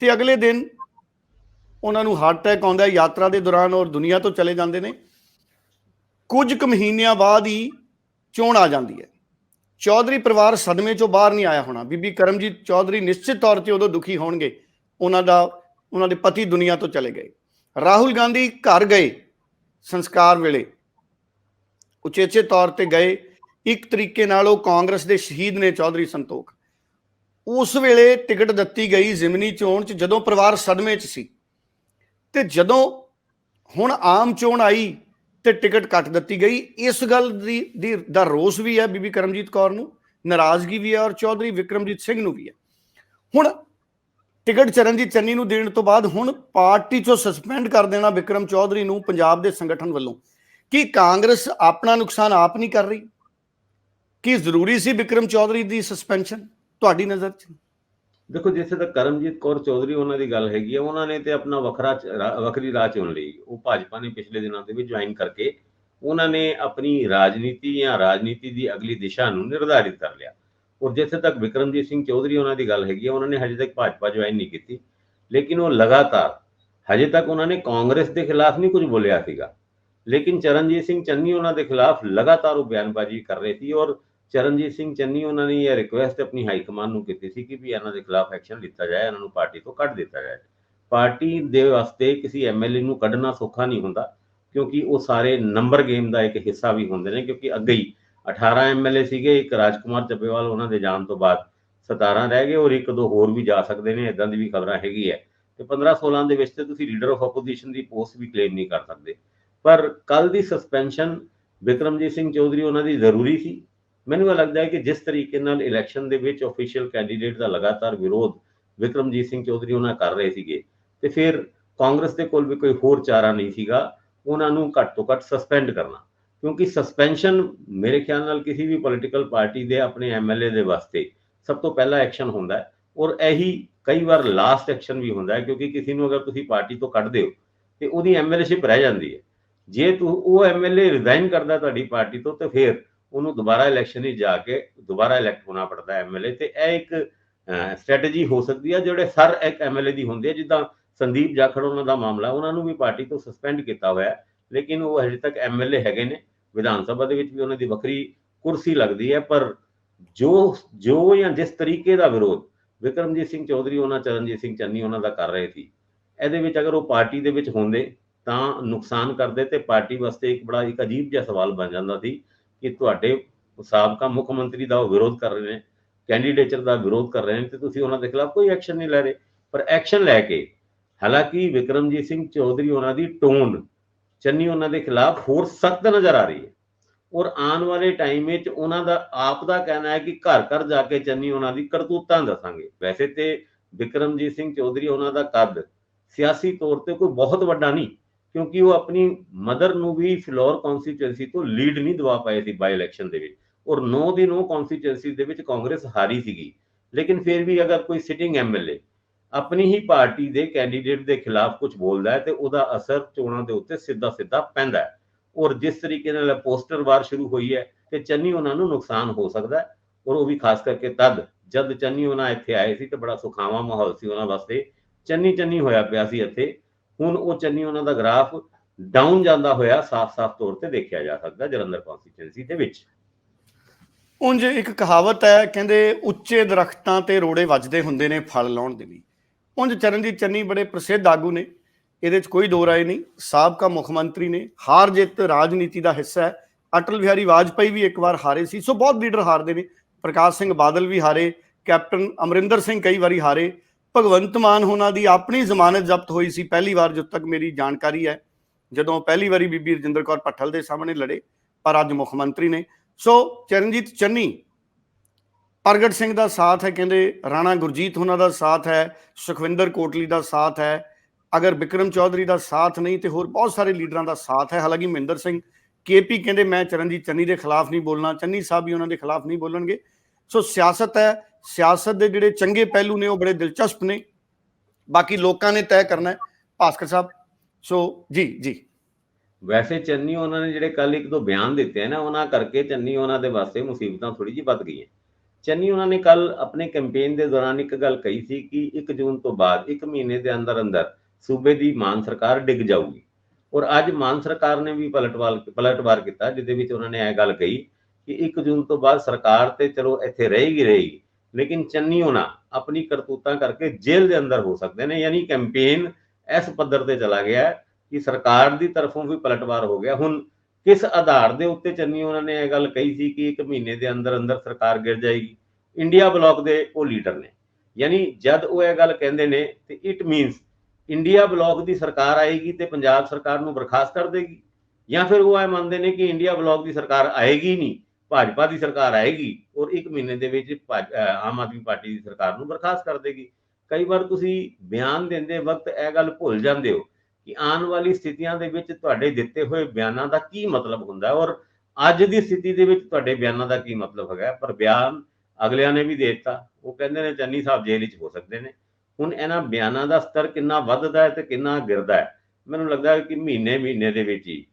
ਤੇ ਅਗਲੇ ਦਿਨ ਉਹਨਾਂ ਨੂੰ ਹਾਰਟ ਅਟੈਕ ਆਉਂਦਾ, ਯਾਤਰਾ ਦੇ ਦੌਰਾਨ ਔਰ ਦੁਨੀਆ ਤੋਂ ਚਲੇ ਜਾਂਦੇ ਨੇ, ਕੁਝ ਕੁ ਮਹੀਨਿਆਂ ਬਾਅਦ ਹੀ ਚੋਣ ਆ ਜਾਂਦੀ ਹੈ। ਚੌਧਰੀ ਪਰਿਵਾਰ ਸਦਮੇ ਚੋਂ ਬਾਹਰ ਨਹੀਂ ਆਇਆ ਹੋਣਾ, ਬੀਬੀ ਕਰਮਜੀਤ ਚੌਧਰੀ ਨਿਸ਼ਚਿਤ ਤੌਰ ਤੇ ਉਦੋਂ ਦੁਖੀ ਹੋਣਗੇ, ਉਹਨਾਂ ਦਾ, ਉਹਨਾਂ ਦੇ ਪਤੀ ਦੁਨੀਆ ਤੋਂ ਚਲੇ ਗਏ। ਰਾਹੁਲ ਗਾਂਧੀ ਘਰ ਗਏ ਸੰਸਕਾਰ ਵੇਲੇ ਉਚੇਚੇ ਤੌਰ ਤੇ ਗਏ। ਇੱਕ ਤਰੀਕੇ ਨਾਲ ਉਹ ਕਾਂਗਰਸ ਦੇ ਸ਼ਹੀਦ ਨੇ ਚੌਧਰੀ ਸੰਤੋਖ। ਉਸ ਵੇਲੇ ਟਿਕਟ ਦਿੱਤੀ ਗਈ ਜ਼ਿਮਨੀ ਚੋਣ ਚ ਜਦੋਂ ਪਰਿਵਾਰ ਸਦਮੇ ਚ ਸੀ। ਤੇ ਜਦੋਂ ਹੁਣ ਆਮ ਚੋਣ ਆਈ ਤੇ ਟਿਕਟ ਕੱਟ ਦਿੱਤੀ ਗਈ। ਇਸ ਗੱਲ ਦੀ ਦੀ, ਦਾ ਰੋਸ ਵੀ ਹੈ ਬੀਬੀ ਕਰਮਜੀਤ ਕੌਰ ਨੂੰ। ਨਾਰਾਜ਼ਗੀ ਵੀ ਹੈ ਔਰ ਚੌਧਰੀ ਵਿਕਰਮਜੀਤ ਸਿੰਘ ਨੂੰ ਵੀ ਹੈ। ਹੁਣ ਟਿਕਟ ਚਰਨਜੀਤ ਚੰਨੀ ਨੂੰ ਦੇਣ ਤੋਂ ਬਾਅਦ ਹੁਣ ਪਾਰਟੀ ਚੋਂ ਸਸਪੈਂਡ ਕਰ ਦੇਣਾ ਵਿਕਰਮ ਚੌਧਰੀ ਨੂੰ ਪੰਜਾਬ ਦੇ ਸੰਗਠਨ ਵੱਲੋਂ। ਕੀ ਕਾਂਗਰਸ ਆਪਣਾ ਨੁਕਸਾਨ ਆਪ ਨਹੀਂ ਕਰ ਰਹੀ? ਕੀ ਜ਼ਰੂਰੀ ਸੀ ਵਿਕਰਮ ਚੌਧਰੀ ਦੀ ਸਸਪੈਂਸ਼ਨ ਤੁਹਾਡੀ ਨਜ਼ਰ 'ਚ? ਦੇਖੋ, ਜਿੱਥੇ ਤੱਕ ਕਰਮਜੀਤ ਕੌਰ ਚੌਧਰੀ ਉਹਨਾਂ ਦੀ ਗੱਲ ਹੈਗੀ ਹੈ ਉਹਨਾਂ ਨੇ ਤੇ ਆਪਣਾ ਵੱਖਰਾ ਵੱਖਰੀ ਰਾਹ ਚੁਣ ਲਈ। ਉਹ ਭਾਜਪਾ ਨੇ ਪਿਛਲੇ ਦਿਨਾਂ ਦੇ ਵਿੱਚ ਜੁਆਇਨ ਕਰਕੇ ਉਹਨਾਂ ਨੇ ਆਪਣੀ ਰਾਜਨੀਤੀ ਜਾਂ ਰਾਜਨੀਤੀ ਦੀ ਅਗਲੀ ਦਿਸ਼ਾ ਨੂੰ ਨਿਰਧਾਰਿਤ ਕਰ ਲਿਆ। ਔਰ ਜਿੱਥੇ ਤੱਕ ਵਿਕਰਮਜੀਤ ਸਿੰਘ ਚੌਧਰੀ ਉਹਨਾਂ ਦੀ ਗੱਲ ਹੈਗੀ ਹੈ ਉਹਨਾਂ ਨੇ ਹਜੇ ਤੱਕ ਭਾਜਪਾ ਜੁਆਇਨ ਨਹੀਂ ਕੀਤੀ। ਲੇਕਿਨ ਉਹ ਲਗਾਤਾਰ, ਹਜੇ ਤੱਕ ਉਹਨਾਂ ਨੇ ਕਾਂਗਰਸ ਦੇ ਖਿਲਾਫ ਨਹੀਂ ਕੁਝ ਬੋਲਿਆ ਸੀਗਾ। ਲੇਕਿਨ ਚਰਨਜੀਤ ਸਿੰਘ ਚੰਨੀ ਉਹਨਾਂ ਦੇ ਖਿਲਾਫ ਲਗਾਤਾਰ ਉਹ ਬਿਆਨਬਾਜ਼ੀ ਕਰ ਰਹੇ ਸੀ ਔਰ ਚਰਨਜੀਤ ਸਿੰਘ ਚੰਨੀ ਉਹਨਾਂ ਨੇ ਇਹ ਰਿਕੁਐਸਟ ਆਪਣੀ ਹਾਈ ਕਮਾਂਡ ਨੂੰ ਕੀਤੀ ਸੀ ਕਿ ਵੀ ਇਹਨਾਂ ਦੇ ਖਿਲਾਫ ਐਕਸ਼ਨ ਲਿੱਤਾ ਜਾਏ, ਇਹਨਾਂ ਨੂੰ ਪਾਰਟੀ ਤੋਂ ਕੱਢ ਦਿੱਤਾ ਜਾਏ। ਪਾਰਟੀ ਦੇ ਵਾਸਤੇ ਕਿਸੇ ਐਮਐਲਏ ਨੂੰ ਕੱਢਣਾ ਸੌਖਾ ਨਹੀਂ ਹੁੰਦਾ, ਕਿਉਂਕਿ ਉਹ ਸਾਰੇ ਨੰਬਰ ਗੇਮ ਦਾ ਇੱਕ ਹਿੱਸਾ ਵੀ ਹੁੰਦੇ ਨੇ, ਕਿਉਂਕਿ ਅੱਗੇ ਹੀ 18 ਐਮਐਲਏ ਸੀਗੇ, ਇੱਕ ਰਾਜਕੁਮਾਰ ਚੱਬੇਵਾਲ ਉਹਨਾਂ ਦੇ ਜਾਣ ਤੋਂ ਬਾਅਦ 17 ਰਹਿ ਗਏ ਔਰ ਇੱਕ ਦੋ ਹੋਰ ਵੀ ਜਾ ਸਕਦੇ ਨੇ ਇਦਾਂ ਦੀ ਵੀ ਖਬਰਾਂ ਹੈਗੀ ਹੈ। ਤੇ 15 16 ਦੇ ਵਿੱਚ ਤੇ ਤੁਸੀਂ ਲੀਡਰ ਆਫ ਆਪੋਜੀਸ਼ਨ ਦੀ ਪੋਸਟ ਵੀ ਕਲੇਮ ਨਹੀਂ ਕਰ ਸਕਦੇ। ਪਰ ਕੱਲ ਦੀ ਸਸਪੈਂਸ਼ਨ ਵਿਕਰਮਜੀਤ ਸਿੰਘ ਚੌਧਰੀ, ਉਹਨਾਂ ਦੀ ਜ਼ਰੂਰੀ ਸੀ। ਮੈਨੂੰ ਇਹ ਲੱਗਦਾ ਹੈ ਕਿ ਜਿਸ ਤਰੀਕੇ ਨਾਲ ਇਲੈਕਸ਼ਨ ਦੇ ਵਿੱਚ ਅਫੀਸ਼ੀਅਲ ਕੈਂਡੀਡੇਟ ਦਾ ਲਗਾਤਾਰ ਵਿਰੋਧ ਵਿਕਰਮਜੀਤ ਸਿੰਘ ਚੌਧਰੀ ਉਹਨਾਂ ਕਰ ਰਹੇ ਸੀਗੇ, ਤੇ ਫਿਰ ਕਾਂਗਰਸ ਦੇ ਕੋਲ ਵੀ ਕੋਈ ਹੋਰ ਚਾਰਾ ਨਹੀਂ ਸੀਗਾ, ਉਹਨਾਂ ਨੂੰ ਘੱਟ ਤੋਂ ਘੱਟ ਸਸਪੈਂਡ ਕਰਨਾ। ਕਿਉਂਕਿ ਸਸਪੈਂਸ਼ਨ ਮੇਰੇ ਖਿਆਲ ਨਾਲ ਕਿਸੇ ਵੀ ਪੋਲੀਟੀਕਲ ਪਾਰਟੀ ਦੇ, ਆਪਣੇ ਐਮਐਲਏ ਦੇ ਵਾਸਤੇ ਸਭ ਤੋਂ ਪਹਿਲਾ ਐਕਸ਼ਨ ਹੁੰਦਾ ਹੈ। ਔਰ ਇਹੀ ਕਈ ਵਾਰ ਲਾਸਟ ਐਕਸ਼ਨ ਵੀ ਹੁੰਦਾ ਹੈ, ਕਿਉਂਕਿ ਕਿਸੇ ਨੂੰ ਅਗਰ ਤੁਸੀਂ ਪਾਰਟੀ ਤੋਂ ਕੱਢਦੇ ਹੋ, ਤੇ ਉਹਦੀ ਐਮਐਲਏਸ਼ਿਪ ਰਹਿ ਜਾਂਦੀ ਹੈ। ਜੇ ਤੂੰ, ਉਹ ਐਮਐਲਏ ਰਿਜ਼ਾਈਨ ਕਰਦਾ ਤੁਹਾਡੀ ਪਾਰਟੀ ਤੋਂ, ਤੇ ਫਿਰ ਉਹਨੂੰ ਦੁਬਾਰਾ ਇਲੈਕਸ਼ਨ ਵਿੱਚ ਜਾ ਕੇ ਦੁਬਾਰਾ ਇਲੈਕਟ ਹੋਣਾ ਪੜਦਾ ਐਮਐਲਏ ਤੇ ਇਹ ਇੱਕ ਸਟ੍ਰੈਟਜੀ ਹੋ ਸਕਦੀ ਹੈ, ਜਿਹੜੇ ਸਰ ਇੱਕ ਐਮਐਲਏ ਦੀ ਹੁੰਦੀ ਹੈ। ਜਿੱਦਾਂ ਸੰਦੀਪ ਜਾਖੜ ਉਹਨਾਂ ਦਾ ਮਾਮਲਾ, ਉਹਨਾਂ ਨੂੰ ਵੀ ਪਾਰਟੀ ਤੋਂ ਸਸਪੈਂਡ ਕੀਤਾ ਹੋਇਆ ਲੇਕਿਨ ਉਹ ਹਜੇ ਤੱਕ ਐਮਐਲਏ ਹੈਗੇ ਨੇ। ਵਿਧਾਨ ਸਭਾ ਦੇ ਵਿੱਚ ਵੀ ਉਹਨਾਂ ਦੀ ਵੱਖਰੀ ਕੁਰਸੀ ਲੱਗਦੀ ਹੈ, ਪਰ ਜੋ ਜੋ ਜਾਂ ਜਿਸ ਤਰੀਕੇ ਦਾ ਵਿਰੋਧ ਵਿਕਰਮਜੀਤ ਸਿੰਘ ਚੌਧਰੀ ਉਹਨਾਂ, ਚਰਨਜੀਤ ਸਿੰਘ ਚੰਨੀ ਉਹਨਾਂ ਦਾ ਕਰ ਰਹੇ ਸੀ, ਇਹਦੇ ਵਿੱਚ ਅਗਰ ਉਹ ਪਾਰਟੀ ਦੇ ਵਿੱਚ ਹੁੰਦੇ ਤਾਂ ਨੁਕਸਾਨ ਕਰਦੇ ਤੇ ਪਾਰਟੀ ਵਾਸਤੇ ਇੱਕ ਬੜਾ, ਇੱਕ ਅਜੀਬ ਜਿਹਾ ਸਵਾਲ ਬਣ ਜਾਂਦਾ ਸੀ ਕਿ ਤੁਹਾਡੇ ਸਾਬਕਾ ਮੁੱਖ ਮੰਤਰੀ ਦਾ ਉਹ ਵਿਰੋਧ ਕਰ ਰਹੇ ਨੇ ਕੈਂਡੀਡੇਟਰ ਦਾ ਵਿਰੋਧ ਕਰ ਰਹੇ ਨੇ ਤੇ ਤੁਸੀਂ ਉਹਨਾਂ ਦੇ ਖਿਲਾਫ ਕੋਈ ਐਕਸ਼ਨ ਨਹੀਂ ਲੈ ਰਹੇ। ਪਰ ਐਕਸ਼ਨ ਲੈ ਕੇ ਹਾਲਾਂਕਿ ਵਿਕਰਮਜੀਤ ਸਿੰਘ ਚੌਧਰੀ ਉਹਨਾਂ ਦੀ ਟੋਨ ਚੰਨੀ ਉਹਨਾਂ ਦੇ ਖਿਲਾਫ ਹੋਰ ਸਖਤ ਨਜ਼ਰ ਆ ਰਹੀ ਹੈ। ਔਰ ਆਉਣ ਵਾਲੇ ਟਾਈਮ ਵਿੱਚ ਉਹਨਾਂ ਦਾ, ਆਪ ਦਾ ਕਹਿਣਾ ਹੈ ਕਿ ਘਰ ਘਰ ਜਾ ਕੇ ਚੰਨੀ ਉਹਨਾਂ ਦੀ ਕਰਤੂਤਾਂ ਦੱਸਾਂਗੇ। ਵੈਸੇ ਤੇ ਵਿਕਰਮਜੀਤ ਸਿੰਘ ਚੌਧਰੀ ਉਹਨਾਂ ਦਾ ਕੱਦ ਸਿਆਸੀ ਤੌਰ ਤੇ ਕੋਈ ਬਹੁਤ ਵੱਡਾ ਨਹੀਂ, ਕਿਉਂਕਿ ਉਹ ਆਪਣੀ ਮਦਰ ਨੂੰ ਵੀ ਫਲੋਰ ਕਨਸਟੀਚੁਐਂਸੀ ਤੋਂ ਲੀਡ ਨਹੀਂ ਦਵਾ ਪਾਏ ਸੀ ਬਾਈ ਇਲੈਕਸ਼ਨ ਦੇ ਵਿੱਚ। ਔਰ 9 ਦੀ 9 ਕਨਸਟੀਚੁਐਂਸੀ ਦੇ ਵਿੱਚ ਕਾਂਗਰਸ ਹਾਰੀ ਸੀਗੀ। ਲੇਕਿਨ ਫਿਰ ਵੀ ਅਗਰ ਕੋਈ ਸਿਟਿੰਗ ਐਮਐਲਏ ਆਪਣੀ ਹੀ ਪਾਰਟੀ ਦੇ ਕੈਂਡੀਡੇਟ ਦੇ ਖਿਲਾਫ ਕੁਝ ਬੋਲਦਾ ਹੈ ਤੇ ਉਹਦਾ ਅਸਰ ਚੋਣਾਂ ਦੇ ਉੱਤੇ ਸਿੱਧਾ ਸਿੱਧਾ ਪੈਂਦਾ ਹੈ। ਔਰ ਜਿਸ ਤਰੀਕੇ ਨਾਲ ਪੋਸਟਰ ਵਾਰ ਸ਼ੁਰੂ ਹੋਈ ਹੈ ਤੇ ਚੰਨੀ ਉਹਨਾਂ ਨੂੰ ਨੁਕਸਾਨ ਹੋ ਸਕਦਾ ਹੈ ਔਰ ਉਹ ਵੀ ਖਾਸ ਕਰਕੇ ਤਦ, ਜਦ ਚੰਨੀ ਉਹਨਾਂ ਇੱਥੇ ਆਏ ਸੀ ਤੇ ਬੜਾ ਸੁਖਾਵਾਂ ਮਾਹੌਲ ਸੀ ਉਹਨਾਂ ਵਾਸਤੇ, ਚੰਨੀ ਚੰਨੀ ਹੋਇਆ ਪਿਆ ਸੀ ਇੱਥੇ। ਹੁਣ ਉਹ ਚੰਨੀ ਉਹਨਾਂ ਦਾ ਗ੍ਰਾਫ ਡਾਊਨ ਜਾਂਦਾ ਹੋਇਆ ਸਾਫ਼-ਸਾਫ਼ ਤੌਰ ਤੇ ਦੇਖਿਆ ਜਾ ਸਕਦਾ ਜਲੰਧਰ ਕਨਸਟੀਚੁਐਂਸੀ ਦੇ ਵਿੱਚ। ਉਂਝ ਇੱਕ ਕਹਾਵਤ ਹੈ, ਕਹਿੰਦੇ ਉੱਚੇ ਦਰਖਤਾਂ ਤੇ ਰੋੜੇ ਵੱਜਦੇ ਹੁੰਦੇ ਨੇ ਫਲ ਲਾਉਣ ਦੇ ਲਈ। ਉਂਝ ਚਰਨਜੀਤ ਚੰਨੀ ਬੜੇ ਪ੍ਰਸਿੱਧ ਆਗੂ ਨੇ। ਇਹਦੇ 'ਚ ਕੋਈ ਦੋ ਰਾਏ ਨਹੀਂ। ਸਾਬਕਾ ਮੁੱਖ ਮੰਤਰੀ ਨੇ। ਹਾਰ ਜਿੱਤ ਰਾਜਨੀਤੀ ਦਾ ਹਿੱਸਾ ਹੈ। ਅਟਲ ਬਿਹਾਰੀ ਵਾਜਪਾਈ ਵੀ ਇੱਕ ਵਾਰ ਹਾਰੇ ਸੀ। ਸੋ ਬਹੁਤ ਲੀਡਰ ਹਾਰਦੇ ਨੇ। ਪ੍ਰਕਾਸ਼ ਸਿੰਘ ਬਾਦਲ ਵੀ ਹਾਰੇ। ਕੈਪਟਨ ਅਮਰਿੰਦਰ ਸਿੰਘ ਕਈ ਵਾਰੀ ਹਾਰੇ। ਭਗਵੰਤ ਮਾਨ ਹੋਣਾ ਦੀ ਆਪਣੀ ਜ਼ਮਾਨਤ ਜ਼ਬਤ ਹੋਈ ਸੀ। ਪਹਿਲੀ ਵਾਰ ਜਦ ਤੱਕ ਮੇਰੀ ਜਾਣਕਾਰੀ ਹੈ। ਜਦੋਂ ਪਹਿਲੀ ਵਾਰੀ ਬੀਬੀ ਰਜਿੰਦਰ ਕੌਰ ਪੱਠਲ ਦੇ ਸਾਹਮਣੇ ਲੜੇ। ਪਰ ਅੱਜ ਮੁੱਖ ਮੰਤਰੀ ਨੇ। ਸੋ ਚਰਨਜੀਤ ਚੰਨੀ ਪ੍ਰਗਟ ਸਿੰਘ ਦਾ ਸਾਥ ਹੈ, ਕਹਿੰਦੇ ਰਾਣਾ ਗੁਰਜੀਤ ਉਹਨਾਂ ਦਾ ਸਾਥ ਹੈ, ਸੁਖਵਿੰਦਰ ਕੋਟਲੀ ਦਾ ਸਾਥ ਹੈ, ਅਗਰ ਵਿਕਰਮ ਚੌਧਰੀ ਦਾ ਸਾਥ ਨਹੀਂ ਤੇ ਹੋਰ ਬਹੁਤ ਸਾਰੇ ਲੀਡਰਾਂ ਦਾ ਸਾਥ ਹੈ। ਹਾਲਾਂਕਿ ਮਹਿੰਦਰ ਸਿੰਘ, ਕੇਪੀ ਕਹਿੰਦੇ ਮੈਂ ਚਰਨਜੀਤ ਚੰਨੀ ਦੇ ਖਿਲਾਫ ਨਹੀਂ ਬੋਲਣਾ, ਚੰਨੀ ਸਾਹਿਬ ਵੀ ਉਹਨਾਂ ਦੇ ਖਿਲਾਫ ਨਹੀਂ ਬੋਲਣਗੇ। ਸੋ ਸਿਆਸਤ ਹੈ, ਸਿਆਸਤ ਦੇ ਜਿਹੜੇ ਚੰਗੇ ਪਹਿਲੂ ਨੇ ਉਹ ਬੜੇ ਦਿਲਚਸਪ ਨੇ, ਬਾਕੀ ਲੋਕਾਂ ਨੇ ਤੈਅ ਕਰਨਾ ਹੈ। ਭਾਸਕਰ ਸਾਹਿਬ, ਸੋ ਜੀ ਜੀ। ਵੈਸੇ ਚੰਨੀ ਉਹਨਾਂ ਨੇ ਜਿਹੜੇ ਕੱਲ ਇੱਕ ਦੋ ਬਿਆਨ ਦਿੱਤੇ ਆ ਨਾ, ਉਹਨਾਂ ਕਰਕੇ ਚੰਨੀ ਉਹਨਾਂ ਦੇ ਵਾਸਤੇ ਮੁਸੀਬਤਾਂ ਥੋੜੀ ਜਿਹੀ ਵੱਧ ਗਈਆਂ। ਚੰਨੀ, ਉਹਨਾਂ ਨੇ ਕੱਲ ਆਪਣੇ ਕੈਂਪੇਨ ਦੇ ਦੌਰਾਨ ਇੱਕ ਗੱਲ ਕਹੀ ਸੀ ਕਿ 1 ਜੂਨ ਤੋਂ ਬਾਅਦ 1 ਮਹੀਨੇ ਦੇ ਅੰਦਰ ਅੰਦਰ ਸੂਬੇ ਦੀ ਮਾਨ ਸਰਕਾਰ ਡਿੱਗ ਜਾਊਗੀ। ਔਰ ਅੱਜ ਮਾਨ ਸਰਕਾਰ ਨੇ ਵੀ ਪਲਟਵਾਰ ਪਲਟਵਾਰ ਕੀਤਾ, ਜਿਹਦੇ ਵਿੱਚ ਉਹਨਾਂ ਨੇ ਇਹ ਗੱਲ ਕਹੀ ਕਿ 1 ਜੂਨ ਤੋਂ ਬਾਅਦ ਸਰਕਾਰ ਤੇ ਚਲੋ ਇੱਥੇ ਰਹੇਗੀ ਰਹੇਗੀ। ਲੇਕਿਨ ਚੰਨੀ, ਉਹਨਾਂ ਆਪਣੀ ਕਰਤੂਤਾਂ ਕਰਕੇ ਜੇਲ੍ਹ ਦੇ ਅੰਦਰ ਹੋ ਸਕਦੇ ਨੇ, ਯਾਨੀ ਕੈਂਪੇਨ ਇਸ ਪੱਧਰ ਤੇ ਚਲਾ ਗਿਆ ਕਿ ਸਰਕਾਰ ਦੀ ਤਰਫੋਂ ਵੀ ਪਲਟਵਾਰ ਹੋ ਗਿਆ। ਹੁਣ ਕਿਸ ਆਧਾਰ ਦੇ ਉੱਤੇ ਚੰਨੀ ਉਹਨਾਂ ਨੇ ਇਹ ਗੱਲ ਕਹੀ ਸੀ ਕਿ ਇੱਕ ਮਹੀਨੇ ਦੇ ਅੰਦਰ ਅੰਦਰ ਸਰਕਾਰ ਗਿਰ ਜਾਏਗੀ? ਇੰਡੀਆ ਬਲੌਕ ਦੇ ਉਹ ਲੀਡਰ ਨੇ। ਯਾਨੀ ਜਦ ਉਹ ਇਹ ਗੱਲ ਕਹਿੰਦੇ ਨੇ, ਤੇ ਇਟ ਮੀਨਸ ਇੰਡੀਆ ਬਲੌਕ ਦੀ ਸਰਕਾਰ ਆਏਗੀ ਤੇ ਪੰਜਾਬ ਸਰਕਾਰ ਨੂੰ ਬਰਖਾਸਤ ਕਰ ਦੇਗੀ? ਜਾਂ ਫਿਰ ਉਹ ਇਹ ਮੰਨਦੇ ਨੇ ਕਿ ਇੰਡੀਆ ਬਲੌਕ ਦੀ ਸਰਕਾਰ ਆਏਗੀ ਨਹੀਂ, ਭਾਜਪਾ ਦੀ ਸਰਕਾਰ ਆਏਗੀ ਔਰ ਇੱਕ ਮਹੀਨੇ ਦੇ ਵਿੱਚ ਭਾਜ- ਆਮ ਆਦਮੀ ਪਾਰਟੀ ਦੀ ਸਰਕਾਰ ਨੂੰ ਬਰਖਾਸਤ ਕਰ ਦੇਗੀ? ਕਈ ਵਾਰ ਤੁਸੀਂ ਬਿਆਨ ਦਿੰਦੇ ਵਕਤ ਇਹ ਗੱਲ ਭੁੱਲ ਜਾਂਦੇ ਹੋ। ਕਿ ਆਉਣ ਵਾਲੀ ਸਥਿਤੀਆਂ ਦੇ ਵਿੱਚ ਤੁਹਾਡੇ ਦਿੱਤੇ ਹੋਏ ਬਿਆਨਾਂ ਦਾ ਕੀ ਮਤਲਬ ਹੁੰਦਾ ਹੈ? ਔਰ ਅੱਜ ਦੀ ਸਥਿਤੀ ਦੇ ਵਿੱਚ ਤੁਹਾਡੇ ਬਿਆਨਾਂ ਦਾ ਕੀ ਮਤਲਬ ਹੈਗਾ ਪਰ ਬਿਆਨ ਅਗਲਿਆਂ ਨੇ ਵੀ ਦੇ ਦਿੱਤਾ। ਉਹ ਕਹਿੰਦੇ ਨੇ ਚੰਨੀ ਸਾਹਿਬ ਜੇਲ੍ਹ ਵਿੱਚ ਹੋ ਸਕਦੇ ਨੇ। ਹੁਣ ਇਹਨਾਂ ਬਿਆਨਾਂ ਦਾ ਸਤਰ ਕਿੰਨਾ ਵੱਧਦਾ ਹੈ ਤੇ ਕਿੰਨਾ ਗਿਰਦਾ ਹੈ? ਮੈਨੂੰ ਲੱਗਦਾ ਹੈ ਕਿ ਮਹੀਨੇ ਮਹੀਨੇ ਦੇ ਵਿੱਚ ਹੀ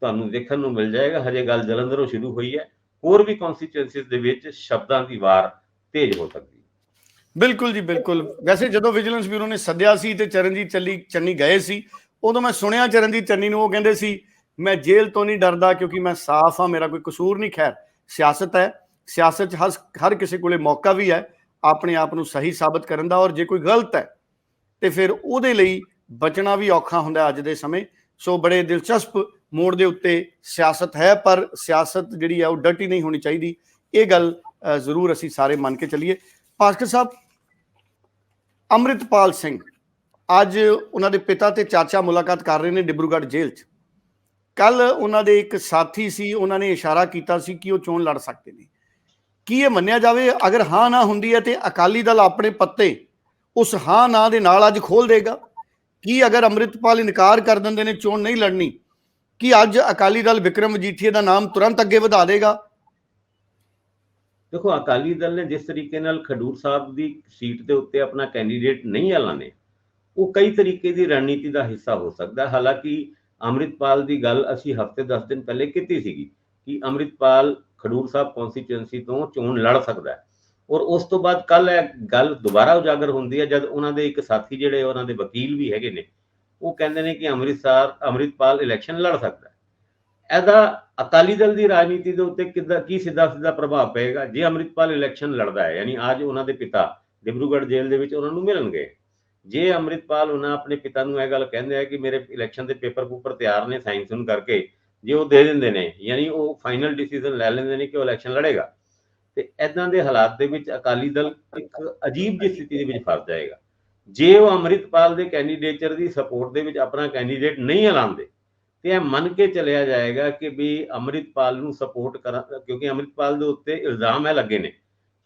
ਤੁਹਾਨੂੰ ਦੇਖਣ ਨੂੰ ਮਿਲ ਜਾਏਗਾ। ਹਜੇ ਗੱਲ ਜਲੰਧਰੋਂ ਸ਼ੁਰੂ ਹੋਈ ਹੈ। ਹੋਰ ਵੀ ਕਨਸਟੀਚੁਐਂਸੀਜ਼ ਦੇ ਵਿੱਚ ਸ਼ਬਦਾਂ ਦੀ ਵਾਰ ਤੇਜ਼ ਹੋ ਸਕਦੀ ਬਿਲਕੁਲ ਜੀ, ਬਿਲਕੁਲ। ਵੈਸੇ ਜਦੋਂ ਵਿਜੀਲੈਂਸ ਬਿਊਰੋ ਨੇ ਸੱਦਿਆ ਸੀ ਤੇ ਚਰਨਜੀਤ ਚੱਲੀ ਚੰਨੀ ਗਏ ਸੀ ਉਦੋਂ ਮੈਂ ਸੁਣਿਆ ਚਰਨਜੀਤ ਚੰਨੀ ਨੂੰ, ਉਹ ਕਹਿੰਦੇ ਸੀ, ਮੈਂ ਜੇਲ੍ਹ ਤੋਂ ਨਹੀਂ ਡਰਦਾ ਕਿਉਂਕਿ ਮੈਂ ਸਾਫ਼ ਹਾਂ, ਮੇਰਾ ਕੋਈ ਕਸੂਰ ਨਹੀਂ। ਖੈਰ, ਸਿਆਸਤ ਹੈ, ਸਿਆਸਤ 'ਚ ਹਰ ਹਰ ਕਿਸੇ ਕੋਲੇ ਮੌਕਾ ਵੀ ਹੈ, ਆਪਣੇ ਆਪ ਨੂੰ ਸਹੀ ਸਾਬਤ ਕਰਨ ਦਾ ਔਰ ਜੇ ਕੋਈ ਗਲਤ ਹੈ, ਤੇ ਫਿਰ ਉਹਦੇ ਲਈ ਬਚਣਾ ਵੀ ਔਖਾ ਹੁੰਦਾ ਅੱਜ ਦੇ ਸਮੇਂ। ਸੋ ਬੜੇ ਦਿਲਚਸਪ ਮੋੜ ਦੇ ਉੱਤੇ ਸਿਆਸਤ ਹੈ, ਪਰ ਸਿਆਸਤ ਜਿਹੜੀ ਹੈ ਉਹ ਡਰਟੀ ਨਹੀਂ ਹੋਣੀ ਚਾਹੀਦੀ। ਇਹ ਗੱਲ ਜ਼ਰੂਰ ਅਸੀਂ ਸਾਰੇ ਮੰਨ ਕੇ ਚੱਲੀਏ। ਭਾਸਕਰ ਸਾਹਿਬ, ਅੰਮ੍ਰਿਤਪਾਲ ਸਿੰਘ ਅੱਜ ਉਹਨਾਂ ਦੇ ਪਿਤਾ ਤੇ ਚਾਚਾ ਮੁਲਾਕਾਤ ਕਰ ਰਹੇ ਨੇ ਡਿਬਰੂਗੜ੍ਹ ਜੇਲ੍ਹ 'ਚ। ਕੱਲ ਉਹਨਾਂ ਦੇ ਇੱਕ ਸਾਥੀ ਸੀ, ਉਹਨਾਂ ਨੇ ਇਸ਼ਾਰਾ ਕੀਤਾ ਸੀ ਕਿ ਉਹ ਚੋਣ ਲੜ ਸਕਦੇ ਨੇ। ਕੀ ਇਹ ਮੰਨਿਆ ਜਾਵੇ? ਅਗਰ ਹਾਂ ਨਾ ਹੁੰਦੀ ਹੈ ਤੇ ਅਕਾਲੀ ਦਲ ਆਪਣੇ ਪੱਤੇ ਉਸ ਹਾਂ ਨਾ ਦੇ ਨਾਲ ਅੱਜ ਖੋਲ ਦੇਗਾ। ਕੀ ਅਗਰ ਅੰਮ੍ਰਿਤਪਾਲ ਇਨਕਾਰ ਕਰ ਦਿੰਦੇ ਨੇ, ਚੋਣ ਨਹੀਂ ਲੜਨੀ, ਕੀ ਅੱਜ ਅਕਾਲੀ ਦਲ ਵਿਕਰਮ ਮਜੀਠੀਆ ਦਾ ਨਾਮ ਤੁਰੰਤ ਅੱਗੇ ਵਧਾ ਦੇਗਾ? ਦੇਖੋ, ਅਕਾਲੀ ਦਲ ਨੇ ਜਿਸ ਤਰੀਕੇ ਨਾਲ ਖਡੂਰ ਸਾਹਿਬ ਦੀ ਸੀਟ ਦੇ ਉੱਤੇ ਆਪਣਾ ਕੈਂਡੀਡੇਟ ਨਹੀਂ ਐਲਾਨੇ ਉਹ ਕਈ ਤਰੀਕੇ ਦੀ ਰਣਨੀਤੀ ਦਾ ਹਿੱਸਾ ਹੋ ਸਕਦਾ ਹਾਲਾਂਕਿ ਅੰਮ੍ਰਿਤਪਾਲ ਦੀ ਗੱਲ ਅਸੀਂ ਹਫ਼ਤੇ 10 ਦਿਨ ਪਹਿਲੇ ਕੀਤੀ ਸੀਗੀ ਕਿ ਅੰਮ੍ਰਿਤਪਾਲ ਖਡੂਰ ਸਾਹਿਬ ਕਨਸਟੀਚੁਐਂਸੀ ਤੋਂ ਚੋਣ ਲੜ ਸਕਦਾ ਹੈ ਔਰ ਉਸ ਤੋਂ ਬਾਅਦ ਕੱਲ ਇਹ ਗੱਲ ਦੁਬਾਰਾ ਉਜਾਗਰ ਹੁੰਦੀ ਹੈ ਜਦ ਉਹਨਾਂ ਦੇ ਇੱਕ ਸਾਥੀ ਜਿਹੜੇ ਉਹਨਾਂ ਦੇ ਵਕੀਲ ਵੀ ਹੈਗੇ ਨੇ, ਉਹ ਕਹਿੰਦੇ ਨੇ ਕਿ ਅੰਮ੍ਰਿਤਸਰ, ਅੰਮ੍ਰਿਤਪਾਲ ਇਲੈਕਸ਼ਨ ਲੜ ਸਕਦਾ ਹੈ। ਇਹਦਾ ਅਕਾਲੀ ਦਲ ਦੀ ਰਾਜਨੀਤੀ ਦੇ ਉੱਤੇ ਕਿੱਦਾਂ, ਕੀ ਸਿੱਧਾ ਸਿੱਧਾ ਪ੍ਰਭਾਵ ਪਏਗਾ? ਜੇ ਅੰਮ੍ਰਿਤਪਾਲ ਇਲੈਕਸ਼ਨ ਲੜਦਾ ਹੈ, ਯਾਨੀ ਅੱਜ ਉਹਨਾਂ ਦੇ ਪਿਤਾ ਡਿਬਰੂਗੜ੍ਹ ਜੇਲ੍ਹ ਦੇ ਵਿੱਚ ਉਹਨਾਂ ਨੂੰ ਮਿਲਣਗੇ ਜੇ ਅੰਮ੍ਰਿਤਪਾਲ ਉਹਨਾਂ ਆਪਣੇ ਪਿਤਾ ਨੂੰ ਇਹ ਗੱਲ ਕਹਿੰਦੇ ਆ ਕਿ ਮੇਰੇ ਇਲੈਕਸ਼ਨ ਦੇ ਪੇਪਰ ਪੂਪਰ ਤਿਆਰ ਨੇ ਸਾਇੰਸ ਸੁਣ ਕਰਕੇ, ਜੇ ਉਹ ਦੇ ਦਿੰਦੇ ਨੇ, ਯਾਨੀ ਉਹ ਫਾਈਨਲ ਡਿਸੀਜਨ ਲੈ ਲੈਂਦੇ ਨੇ ਕਿ ਉਹ ਇਲੈਕਸ਼ਨ ਲੜੇਗਾ, ਤੇ ਇਦਾਂ ਦੇ ਹਾਲਾਤ ਦੇ ਵਿੱਚ ਅਕਾਲੀ ਦਲ ਇੱਕ ਅਜੀਬ ਜਿਹੀ ਸਥਿਤੀ ਦੇ ਵਿੱਚ ਫਸ ਜਾਏਗਾ। ਜੇ ਉਹ ਅੰਮ੍ਰਿਤਪਾਲ ਦੇ ਕੈਂਡੀਡੇਚਰ ਦੀ ਸਪੋਰਟ ਦੇ ਵਿੱਚ ਆਪਣਾ ਕੈਂਡੀਡੇਟ ਨਹੀਂ ਐਲਾਨਦੇ, ਤੇ ਇਹ ਮੰਨ ਕੇ ਚੱਲਿਆ ਜਾਏਗਾ ਕਿ ਵੀ ਅੰਮ੍ਰਿਤਪਾਲ ਨੂੰ ਸਪੋਰਟ ਕਰਾਂ, ਕਿਉਂਕਿ ਅੰਮ੍ਰਿਤਪਾਲ ਦੇ ਉੱਤੇ ਇਲਜ਼ਾਮ ਹੈ ਲੱਗੇ ਨੇ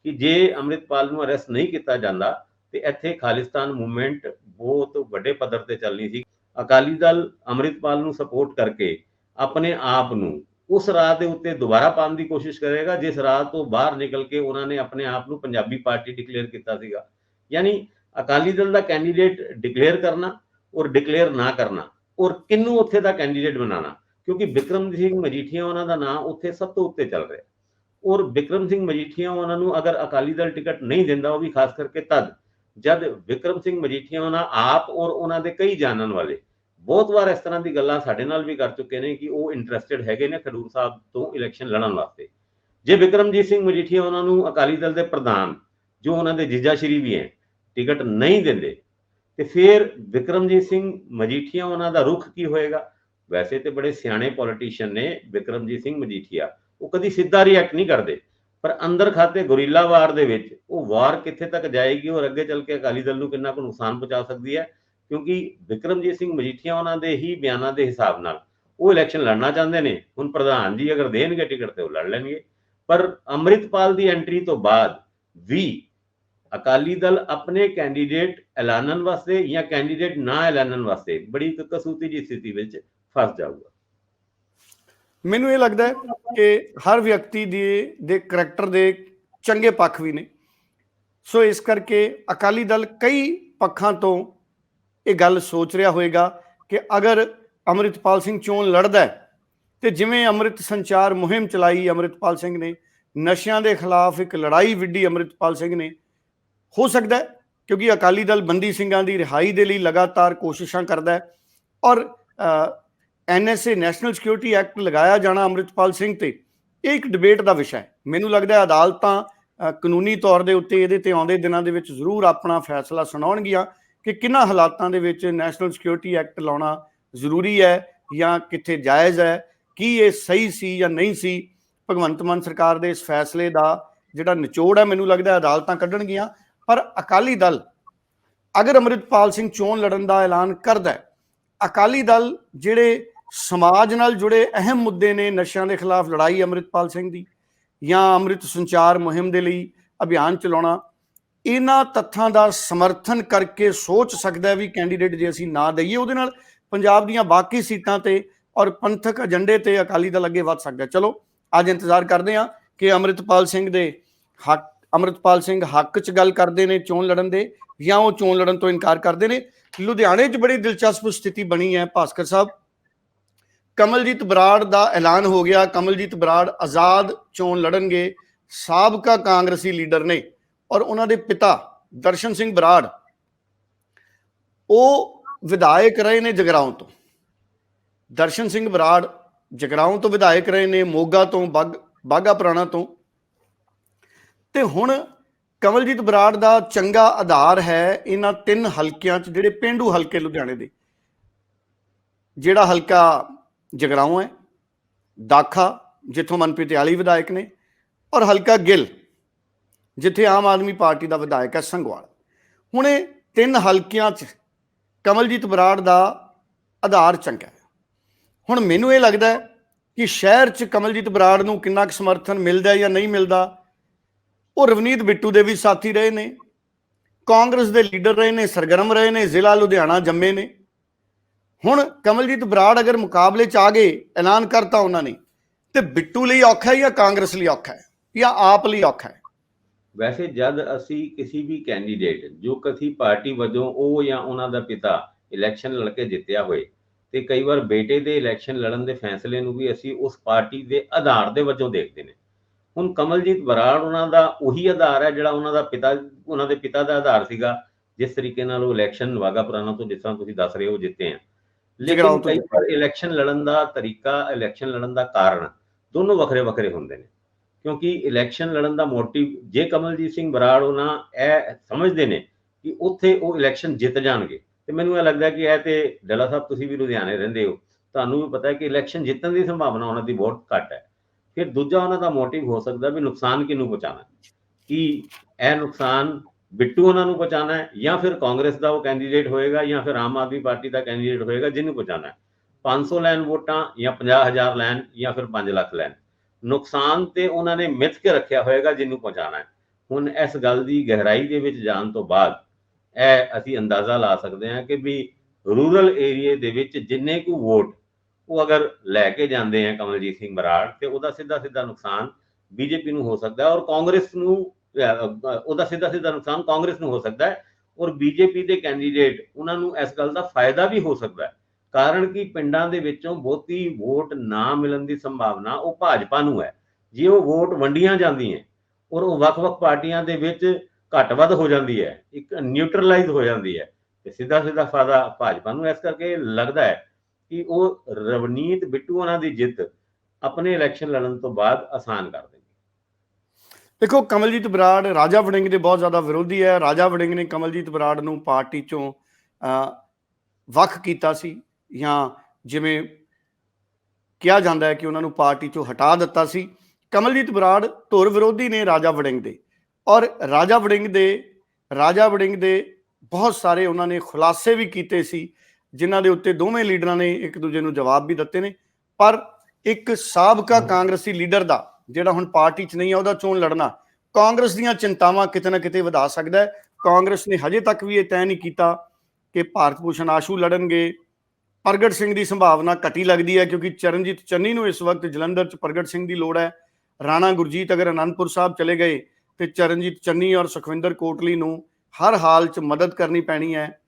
ਕਿ ਜੇ ਅੰਮ੍ਰਿਤਪਾਲ ਨੂੰ ਅਰੈਸਟ ਨਹੀਂ ਕੀਤਾ ਜਾਂਦਾ ਤੇ ਇੱਥੇ ਖਾਲਿਸਤਾਨ ਮੂਵਮੈਂਟ ਬਹੁਤ ਵੱਡੇ ਪੱਧਰ ਤੇ ਚੱਲਣੀ ਸੀ। ਅਕਾਲੀ ਦਲ ਅੰਮ੍ਰਿਤਪਾਲ ਨੂੰ ਸਪੋਰਟ ਕਰਕੇ ਆਪਣੇ ਆਪ ਨੂੰ ਉਸ ਰਾਹ ਦੇ ਉੱਤੇ ਦੁਬਾਰਾ ਪਾਉਣ ਦੀ ਕੋਸ਼ਿਸ਼ ਕਰੇਗਾ, ਜਿਸ ਰਾਹ ਤੋਂ ਬਾਹਰ ਨਿਕਲ ਕੇ ਉਹਨਾਂ ਨੇ ਆਪਣੇ ਆਪ ਨੂੰ ਪੰਜਾਬੀ ਪਾਰਟੀ ਡਿਕਲੇਅਰ ਕੀਤਾ ਸੀਗਾ। ਯਾਨੀ ਅਕਾਲੀ ਦਲ ਦਾ ਕੈਂਡੀਡੇਟ ਡਿਕਲੇਅਰ ਕਰਨਾ ਔਰ ਡਿਕਲੇਅਰ ਨਾ ਕਰਨਾ ਔਰ ਕਿੰਨੂੰ ਉੱਥੇ ਦਾ ਕੈਂਡੀਡੇਟ ਬਣਾਉਣਾ? ਕਿਉਂਕਿ ਵਿਕਰਮ ਸਿੰਘ ਮਜੀਠੀਆ ਉਹਨਾਂ ਦਾ ਨਾਮ ਉੱਥੇ ਸਭ ਤੋਂ ਉੱਤੇ ਚੱਲ ਰਿਹਾ। ਔਰ ਵਿਕਰਮ ਸਿੰਘ ਮਜੀਠੀਆ ਉਹਨਾਂ ਨੂੰ ਅਗਰ ਅਕਾਲੀ ਦਲ ਟਿਕਟ ਨਹੀਂ ਦਿੰਦਾ, ਉਹ ਵੀ ਖਾਸ ਕਰਕੇ ਤਦ ਜਦ ਵਿਕਰਮ ਸਿੰਘ ਮਜੀਠੀਆ ਉਹਨਾਂ ਆਪ ਔਰ ਉਹਨਾਂ ਦੇ ਕਈ ਜਾਣਨ ਵਾਲੇ ਬਹੁਤ ਵਾਰ ਇਸ ਤਰ੍ਹਾਂ ਦੀ ਗੱਲਾਂ ਸਾਡੇ ਨਾਲ ਵੀ ਕਰ ਚੁੱਕੇ ਨੇ ਕਿ ਉਹ ਇੰਟਰਸਟਿਡ ਹੈਗੇ ਨੇ ਖਡੂਰ ਸਾਹਿਬ ਤੋਂ ਇਲੈਕਸ਼ਨ ਲੜਨ ਵਾਸਤੇ। ਜੇ ਵਿਕਰਮਜੀਤ ਸਿੰਘ ਮਜੀਠੀਆ ਉਹਨਾਂ ਨੂੰ ਅਕਾਲੀ ਦਲ ਦੇ ਪ੍ਰਧਾਨ, ਜੋ ਉਹਨਾਂ ਦੇ ਜੀਜਾ ਸ਼੍ਰੀ ਵੀ ਹੈ, ਟਿਕਟ ਨਹੀਂ ਦਿੰਦੇ, ਤੇ ਫਿਰ ਵਿਕਰਮਜੀਤ ਸਿੰਘ ਮਜੀਠੀਆ ਉਹਨਾਂ ਦਾ ਰੁਖ ਕੀ ਹੋਏਗਾ? ਵੈਸੇ ਤੇ ਬੜੇ ਸਿਆਣੇ ਪੋਲੀਟੀਸ਼ੀਅਨ ਨੇ ਵਿਕਰਮਜੀਤ ਸਿੰਘ ਮਜੀਠੀਆ। ਉਹ ਕਦੀ ਸਿੱਧਾ ਰਿਐਕਟ ਨਹੀਂ ਕਰਦੇ। ਪਰ ਅੰਦਰ ਖਾਤੇ ਗੁਰੀਲਾ ਵਾਰ ਦੇ ਵਿੱਚ, ਉਹ ਵਾਰ ਕਿੱਥੇ ਤੱਕ ਜਾਏਗੀ, ਔਰ ਅੱਗੇ ਚੱਲ ਕੇ ਅਕਾਲੀ ਦਲ ਨੂੰ ਕਿੰਨਾ ਕੁ ਨੁਕਸਾਨ ਪਹੁੰਚਾ ਸਕਦੀ ਹੈ? ਕਿਉਂਕਿ ਵਿਕਰਮਜੀਤ ਸਿੰਘ ਮਜੀਠੀਆ ਉਹਨਾਂ ਦੇ ਹੀ ਬਿਆਨਾਂ ਦੇ ਹਿਸਾਬ ਨਾਲ ਉਹ ਇਲੈਕਸ਼ਨ ਲੜਨਾ ਚਾਹੁੰਦੇ ਨੇ। ਹੁਣ ਪ੍ਰਧਾਨ ਜੀ ਅਗਰ ਦੇਣਗੇ ਟਿਕਟ ਤੇ ਉਹ ਲੜ ਲੈਣਗੇ। ਪਰ ਅੰਮ੍ਰਿਤਪਾਲ ਦੀ ਐਂਟਰੀ ਤੋਂ ਬਾਅਦ ਵੀ ਅਕਾਲੀ ਦਲ ਆਪਣੇ ਕੈਂਡੀਡੇਟ ਐਲਾਨਣ ਵਾਸਤੇ ਜਾਂ ਕੈਂਡੀਡੇਟ ਨਾ ਐਲਾਨਣ ਵਾਸਤੇ ਬੜੀ ਇੱਕ ਕਸੂਤੀ ਜੀ ਸਥਿਤੀ ਵਿੱਚ ਫਸ ਜਾਊਗਾ। ਮੈਨੂੰ ਇਹ ਲੱਗਦਾ ਹੈ ਕਿ ਹਰ ਵਿਅਕਤੀ ਦੇ ਦੇ ਕਰੈਕਟਰ ਦੇ ਚੰਗੇ ਪੱਖ ਵੀ ਨੇ। ਸੋ ਇਸ ਕਰਕੇ ਅਕਾਲੀ ਦਲ ਕਈ ਪੱਖਾਂ ਤੋਂ ਇਹ ਗੱਲ ਸੋਚ ਰਿਹਾ ਹੋਵੇਗਾ ਕਿ ਅਗਰ ਅਮਰਿਤਪਾਲ ਸਿੰਘ ਚੋਣ ਲੜਦਾ ਹੈ ਤੇ ਜਿਵੇਂ ਅੰਮ੍ਰਿਤ ਸੰਚਾਰ ਮੁਹਿੰਮ ਚਲਾਈ ਅਮਰਿਤਪਾਲ ਸਿੰਘ ਨੇ, ਨਸ਼ਿਆਂ ਦੇ ਖਿਲਾਫ ਇੱਕ ਲੜਾਈ ਵਿੱਢੀ ਅਮਰਿਤਪਾਲ ਸਿੰਘ ਨੇ, ਹੋ ਸਕਦਾ ਹੈ ਕਿਉਂਕਿ ਅਕਾਲੀ ਦਲ ਬੰਦੀ ਸਿੰਘਾਂ ਦੀ ਰਿਹਾਈ ਦੇ ਲਈ ਲਗਾਤਾਰ ਕੋਸ਼ਿਸ਼ਾਂ ਕਰਦਾ ਹੈ ਔਰ ਐਨਐਸਏ ਨੈਸ਼ਨਲ ਸਿਕਿਉਰਿਟੀ ਐਕਟ ਲਗਾਇਆ ਜਾਣਾ ਅਮਰਿਤਪਾਲ ਸਿੰਘ ਤੇ, ਇਹ ਇੱਕ ਡਿਬੇਟ ਦਾ ਵਿਸ਼ਾ ਹੈ। ਮੈਨੂੰ ਲੱਗਦਾ ਹੈ ਅਦਾਲਤਾਂ ਕਾਨੂੰਨੀ ਤੌਰ ਦੇ ਉੱਤੇ ਇਹਦੇ ਤੇ ਆਉਂਦੇ ਦਿਨਾਂ ਦੇ ਵਿੱਚ ਜ਼ਰੂਰ ਆਪਣਾ ਫੈਸਲਾ ਸੁਣਾਉਣਗੀਆਂ ਕਿ ਕਿੰਨਾ ਹਾਲਾਤਾਂ ਦੇ ਵਿੱਚ ਨੈਸ਼ਨਲ ਸਿਕਿਉਰਿਟੀ ਐਕਟ ਲਾਉਣਾ ਜ਼ਰੂਰੀ ਹੈ ਜਾਂ ਕਿੱਥੇ ਜਾਇਜ਼ ਹੈ, ਕੀ ਇਹ ਸਹੀ ਸੀ ਜਾਂ ਨਹੀਂ ਸੀ। ਭਗਵੰਤ ਮਾਨ ਸਰਕਾਰ ਦੇ ਇਸ ਫੈਸਲੇ ਦਾ ਜਿਹੜਾ ਨਿਚੋੜ ਹੈ, ਮੈਨੂੰ ਲੱਗਦਾ ਅਦਾਲਤਾਂ ਕੱਢਣਗੀਆਂ। ਪਰ ਅਕਾਲੀ ਦਲ ਅਗਰ ਅਮਰਿਤਪਾਲ ਸਿੰਘ ਚੋਣ ਲੜਨ ਦਾ ਐਲਾਨ ਕਰਦਾ ਅਕਾਲੀ ਦਲ ਜਿਹੜੇ ਸਮਾਜ ਨਾਲ ਜੁੜੇ ਅਹਿਮ ਮੁੱਦੇ ਨੇ ਨਸ਼ਿਆਂ ਦੇ ਖਿਲਾਫ ਲੜਾਈ ਅਮਰਿਤਪਾਲ ਸਿੰਘ ਦੀ ਜਾਂ ਅੰਮ੍ਰਿਤ ਸੰਚਾਰ ਮੁਹਿੰਮ ਦੇ ਲਈ ਅਭਿਆਨ ਚਲਾਉਣਾ। ਇਹਨਾਂ ਤੱਥਾਂ ਦਾ ਸਮਰਥਨ ਕਰਕੇ ਸੋਚ ਸਕਦਾ ਹੈ ਵੀ ਕੈਂਡੀਡੇਟ ਜੇ ਅਸੀਂ ਨਾ ਦਈਏ, ਉਹਦੇ ਨਾਲ ਪੰਜਾਬ ਦੀਆਂ ਬਾਕੀ ਸੀਟਾਂ ਤੇ ਔਰ ਪੰਥਕ ਏਜੰਡੇ ਤੇ ਅਕਾਲੀ ਦਲ ਅੱਗੇ ਵੱਧ ਸਕਦਾ ਚਲੋ, ਅੱਜ ਇੰਤਜ਼ਾਰ ਕਰਦੇ ਹਾਂ ਕਿ ਅਮਰਿਤਪਾਲ ਸਿੰਘ ਦੇ ਹੱਕ, ਅਮਰਿਤਪਾਲ ਸਿੰਘ ਹੱਕ 'ਚ ਗੱਲ ਕਰਦੇ ਨੇ ਚੋਣ ਲੜਨ ਦੇ ਜਾਂ ਉਹ ਚੋਣ ਲੜਨ ਤੋਂ ਇਨਕਾਰ ਕਰਦੇ ਨੇ। ਲੁਧਿਆਣੇ 'ਚ ਬੜੀ ਦਿਲਚਸਪ ਸਥਿਤੀ ਬਣੀ ਹੈ ਭਾਸਕਰ ਸਾਹਿਬ। ਕਮਲਜੀਤ ਬਰਾੜ ਦਾ ਐਲਾਨ ਹੋ ਗਿਆ। ਕਮਲਜੀਤ ਬਰਾੜ ਆਜ਼ਾਦ ਚੋਣ ਲੜਨਗੇ। ਸਾਬਕਾ ਕਾਂਗਰਸੀ ਲੀਡਰ ਨੇ ਔਰ ਉਹਨਾਂ ਦੇ ਪਿਤਾ ਦਰਸ਼ਨ ਸਿੰਘ ਬਰਾੜ। ਉਹ ਵਿਧਾਇਕ ਰਹੇ ਨੇ ਜਗਰਾਉਂ ਤੋਂ। ਦਰਸ਼ਨ ਸਿੰਘ ਬਰਾੜ ਜਗਰਾਉਂ ਤੋਂ ਵਿਧਾਇਕ ਰਹੇ ਨੇ, ਮੋਗਾ ਤੋਂ, ਬਾਗਾ ਪੁਰਾਣਾ ਤੋਂ। ਤੇ ਹੁਣ ਕਮਲਜੀਤ ਬਰਾੜ ਦਾ ਚੰਗਾ ਆਧਾਰ ਹੈ ਇਹਨਾਂ ਤਿੰਨ ਹਲਕਿਆਂ 'ਚ, ਜਿਹੜੇ ਪਿੰਡੂ ਹਲਕੇ ਲੁਧਿਆਣੇ ਦੇ। ਜਿਹੜਾ ਹਲਕਾ ਜਗਰਾਉਂ ਹੈ, ਦਾਖਾ, ਜਿੱਥੋਂ ਮਨਪ੍ਰੀਤ ਆਲੀ ਵਿਧਾਇਕ ਨੇ, ਔਰ ਹਲਕਾ ਗਿੱਲ, ਜਿੱਥੇ ਆਮ ਆਦਮੀ ਪਾਰਟੀ ਦਾ ਵਿਧਾਇਕ ਹੈ ਸੰਗਵਾਲ। ਹੁਣ ਇਹ ਤਿੰਨ ਹਲਕਿਆਂ 'ਚ ਕਮਲਜੀਤ ਬਰਾੜ ਦਾ ਆਧਾਰ ਚੰਗਾ ਹੈ। ਹੁਣ ਮੈਨੂੰ ਇਹ ਲੱਗਦਾ ਹੈ ਕਿ ਸ਼ਹਿਰ 'ਚ ਕਮਲਜੀਤ ਬਰਾੜ ਨੂੰ ਕਿੰਨਾ ਕੁ ਸਮਰਥਨ ਮਿਲਦਾ ਜਾਂ ਨਹੀਂ ਮਿਲਦਾ, ਉਹ ਰਵਨੀਤ ਬਿੱਟੂ ਦੇ ਵੀ ਸਾਥੀ ਰਹੇ ਨੇ, ਕਾਂਗਰਸ ਦੇ ਲੀਡਰ ਰਹੇ ਨੇ, ਸਰਗਰਮ ਰਹੇ ਨੇ, ਜ਼ਿਲ੍ਹਾ ਲੁਧਿਆਣਾ ਜੰਮੇ ਨੇ ਹੁਣ ਕਮਲਜੀਤ ਬਰਾੜ ਅਗਰ ਮੁਕਾਬਲੇ ਚ ਆ ਗਏ, ਐਲਾਨ ਕਰਤਾ ਉਹਨਾਂ ਨੇ, ਤੇ ਬਿੱਟੂ ਲਈ ਔਖਾ ਹੈ ਜਾਂ ਕਾਂਗਰਸ ਲਈ ਔਖਾ ਹੈ? ਜਾਂ ਆਪ ਲਈ ਔਖਾ ਹੈ? ਵੈਸੇ ਜਦ ਅਸੀਂ ਕਿਸੇ ਵੀ ਕੈਂਡੀਡੇਟ ਜੋ ਕਥੀ ਪਾਰਟੀ ਵਜੋਂ ਉਹ ਜਾਂ ਉਹਨਾਂ ਦਾ ਪਿਤਾ ਇਲੈਕਸ਼ਨ ਲੜ ਕੇ ਜਿੱਤਿਆ ਹੋਏ, ਤੇ ਕਈ ਵਾਰ ਬੇਟੇ ਦੇ ਇਲੈਕਸ਼ਨ ਲੜਨ ਦੇ ਫੈਸਲੇ ਨੂੰ ਵੀ ਅਸੀਂ ਉਸ ਪਾਰਟੀ ਦੇ ਆਧਾਰ ਦੇ ਵਜੋਂ ਦੇਖਦੇ ਨੇ। ਹੁਣ ਕਮਲਜੀਤ ਬਰਾੜ ਉਹਨਾਂ ਦਾ ਉਹੀ ਆਧਾਰ ਹੈ ਜਿਹੜਾ ਉਹਨਾਂ ਦਾ ਪਿਤਾ, ਉਹਨਾਂ ਦੇ ਪਿਤਾ ਦਾ ਆਧਾਰ ਸੀਗਾ, ਜਿਸ ਤਰੀਕੇ ਨਾਲ ਉਹ ਇਲੈਕਸ਼ਨ ਵਾਗਾ ਪੁਰਾਣਾ ਤੋਂ ਜਿਸ ਤਰ੍ਹਾਂ ਤੁਸੀਂ ਦੱਸ ਰਹੇ ਹੋ, ਜਿੱਤੇ ਆ। ਲੇਕਿਨ ਕਈ। ਵਾਰ ਇਲੈਕਸ਼ਨ ਲੜਨ ਦਾ ਤਰੀਕਾ ਇਲੈਕਸ਼ਨ ਲੜਨ ਦਾ ਕਾਰਨ ਦੋਨੋਂ ਵੱਖਰੇ ਵੱਖਰੇ ਹੁੰਦੇ ਨੇ। ਕਿਉਂਕਿ ਇਲੈਕਸ਼ਨ ਲੜਨ ਦਾ ਮੋਟਿਵ ਜੇ ਕਮਲਜੀਤ ਸਿੰਘ ਬਰਾੜ ਉਹਨਾਂ ਇਹ ਸਮਝਦੇ ਨੇ ਕਿ ਉੱਥੇ ਉਹ ਇਲੈਕਸ਼ਨ ਜਿੱਤ ਜਾਣਗੇ। ਤੇ ਮੈਨੂੰ ਇਹ ਲੱਗਦਾ ਕਿ ਇਹ ਤੇ ਡੱਲਾ ਸਾਹਿਬ ਤੁਸੀਂ ਵੀ ਲੁਧਿਆਣੇ ਰਹਿੰਦੇ ਹੋ ਤੁਹਾਨੂੰ ਵੀ ਪਤਾ ਹੈ ਕਿ ਇਲੈਕਸ਼ਨ ਜਿੱਤਣ ਦੀ ਸੰਭਾਵਨਾ ਉਹਨਾਂ ਦੀ ਬਹੁਤ ਘੱਟ ਹੈ। ਫਿਰ ਦੂਜਾ ਉਹਨਾਂ ਦਾ ਮੋਟਿਵ ਹੋ ਸਕਦਾ ਵੀ ਨੁਕਸਾਨ ਕਿਹਨੂੰ ਪਹੁੰਚਾਉਣਾ ਹੈ? ਕਿ ਇਹ ਨੁਕਸਾਨ ਬਿੱਟੂ ਉਹਨਾਂ ਨੂੰ ਪਹੁੰਚਾਉਣਾ ਹੈ ਜਾਂ ਫਿਰ ਕਾਂਗਰਸ ਦਾ ਉਹ ਕੈਂਡੀਡੇਟ ਹੋਏਗਾ ਜਾਂ ਫਿਰ ਆਮ ਆਦਮੀ ਪਾਰਟੀ ਦਾ ਕੈਂਡੀਡੇਟ ਹੋਏਗਾ ਜਿਹਨੂੰ ਪਹੁੰਚਾਉਣਾ ਹੈ। 500 ਲੈਣ ਵੋਟਾਂ ਜਾਂ 50000 ਲੈਣ ਜਾਂ ਫਿਰ 5 ਲੱਖ ਲੈਣ। ਨੁਕਸਾਨ ਤੇ ਉਹਨਾਂ ਨੇ ਮਿਥ ਕੇ ਰੱਖਿਆ ਹੋਏਗਾ ਜਿਹਨੂੰ ਪਹੁੰਚਾਉਣਾ ਹੈ। ਹੁਣ ਇਸ ਗੱਲ ਦੀ ਗਹਿਰਾਈ ਦੇ ਵਿੱਚ ਜਾਣ ਤੋਂ ਬਾਅਦ ਇਹ ਅਸੀਂ ਅੰਦਾਜ਼ਾ ਲਾ ਸਕਦੇ ਹਾਂ ਕਿ ਵੀ ਰੂਰਲ ਏਰੀਏ ਦੇ ਵਿੱਚ ਜਿੰਨੇ ਕੁ ਵੋਟ ਉਹ ਅਗਰ ਲੈ ਕੇ ਜਾਂਦੇ ਆ ਕਮਲਜੀਤ ਸਿੰਘ ਬਰਾੜ ਤੇ ਉਹਦਾ ਸਿੱਧਾ ਸਿੱਧਾ ਨੁਕਸਾਨ ਬੀਜੇਪੀ ਨੂੰ ਹੋ ਸਕਦਾ ਹੈ ਔਰ ਕਾਂਗਰਸ ਨੂੰ ਉਹਦਾ ਸਿੱਧਾ ਸਿੱਧਾ ਨੁਕਸਾਨ ਕਾਂਗਰਸ ਨੂੰ ਹੋ ਸਕਦਾ ਹੈ ਔਰ ਬੀਜੇਪੀ ਦੇ ਕੈਂਡੀਡੇਟ ਉਹਨਾਂ ਨੂੰ ਇਸ ਗੱਲ ਦਾ ਫਾਇਦਾ ਵੀ ਹੋ ਸਕਦਾ ਹੈ। ਕਾਰਨ ਕਿ ਪਿੰਡਾਂ ਦੇ ਵਿੱਚੋਂ ਬਹੁਤੀ ਵੋਟ ਨਾ ਮਿਲਣ ਦੀ ਸੰਭਾਵਨਾ ਉਹ ਭਾਜਪਾ ਨੂੰ ਹੈ। ਜੇ ਉਹ ਵੋਟ ਵੰਡੀਆਂ ਜਾਂਦੀਆਂ ਔਰ ਉਹ ਵੱਖ-ਵੱਖ ਪਾਰਟੀਆਂ ਦੇ ਵਿੱਚ ਘੱਟ ਵੱਧ ਹੋ ਜਾਂਦੀ ਹੈ, ਇੱਕ ਨਿਊਟਰਲਾਈਜ਼ ਹੋ ਜਾਂਦੀ ਹੈ, ਤੇ ਸਿੱਧਾ ਸਿੱਧਾ ਫਾਇਦਾ ਭਾਜਪਾ ਨੂੰ ਇਸ ਕਰਕੇ ਲੱਗਦਾ ਹੈ ਕਿ ਉਹ ਰਵਨੀਤ ਬਿੱਟੂ ਉਹਨਾਂ ਦੀ ਜਿੱਤ ਆਪਣੇ ਇਲੈਕਸ਼ਨ ਲੜਨ ਤੋਂ ਬਾਅਦ ਆਸਾਨ ਕਰ ਦੇਖੋ, ਕਮਲਜੀਤ ਬਰਾੜ ਰਾਜਾ ਵੜਿੰਗ ਦੇ ਬਹੁਤ ਜ਼ਿਆਦਾ ਵਿਰੋਧੀ ਹੈ। ਰਾਜਾ ਵੜਿੰਗ ਨੇ ਕਮਲਜੀਤ ਬਰਾੜ ਨੂੰ ਪਾਰਟੀ ਚੋਂ ਵੱਖ ਕੀਤਾ ਸੀ ਜਾਂ ਜਿਵੇਂ ਕਿਹਾ ਜਾਂਦਾ ਹੈ ਕਿ ਉਹਨਾਂ ਨੂੰ ਪਾਰਟੀ ਚੋਂ ਹਟਾ ਦਿੱਤਾ ਸੀ। ਕਮਲਜੀਤ ਬਰਾੜ ਧੁਰ ਵਿਰੋਧੀ ਨੇ ਰਾਜਾ ਵੜਿੰਗ ਦੇ। ਔਰ ਰਾਜਾ ਵੜਿੰਗ ਦੇ, ਰਾਜਾ ਵੜਿੰਗ ਦੇ ਬਹੁਤ ਸਾਰੇ ਉਹਨਾਂ ਨੇ ਖੁਲਾਸੇ ਵੀ ਕੀਤੇ ਸੀ, ਜਿਨ੍ਹਾਂ ਦੇ ਉੱਤੇ ਦੋਵੇਂ ਲੀਡਰਾਂ ਨੇ ਇੱਕ ਦੂਜੇ ਨੂੰ ਜਵਾਬ ਵੀ ਦਿੱਤੇ ਨੇ। ਪਰ ਇੱਕ ਸਾਬਕਾ ਕਾਂਗਰਸੀ ਲੀਡਰ ਦਾ ਜਿਹੜਾ ਹੁਣ ਪਾਰਟੀ 'ਚ ਨਹੀਂ ਹੈ ਉਹਦਾ ਚੋਣ ਲੜਨਾ। ਕਾਂਗਰਸ ਦੀਆਂ ਚਿੰਤਾਵਾਂ ਕਿਤੇ ਨਾ ਕਿਤੇ ਵਧਾ ਸਕਦਾ ਹੈ। ਕਾਂਗਰਸ ਨੇ ਹਜੇ ਤੱਕ ਵੀ ਇਹ ਤੈਅ ਨਹੀਂ ਕੀਤਾ ਕਿ ਭਾਰਤ ਭੂਸ਼ਣ ਆਸ਼ੂ ਲੜਨਗੇ। ਪ੍ਰਗਟ ਸਿੰਘ ਦੀ ਸੰਭਾਵਨਾ ਘਟੀ ਲੱਗਦੀ ਹੈ ਕਿਉਂਕਿ ਚਰਨਜੀਤ ਚੰਨੀ ਨੂੰ ਇਸ ਵਕਤ ਜਲੰਧਰ 'ਚ ਪ੍ਰਗਟ ਸਿੰਘ ਦੀ ਲੋੜ ਹੈ। ਰਾਣਾ ਗੁਰਜੀਤ ਅਗਰ ਅਨੰਦਪੁਰ ਸਾਹਿਬ ਚਲੇ ਗਏ ਤੇ ਚਰਨਜੀਤ ਚੰਨੀ ਔਰ ਸੁਖਵਿੰਦਰ ਕੋਟਲੀ ਨੂੰ ਹਰ ਹਾਲ 'ਚ ਮਦਦ ਕਰਨੀ ਪੈਣੀ ਹੈ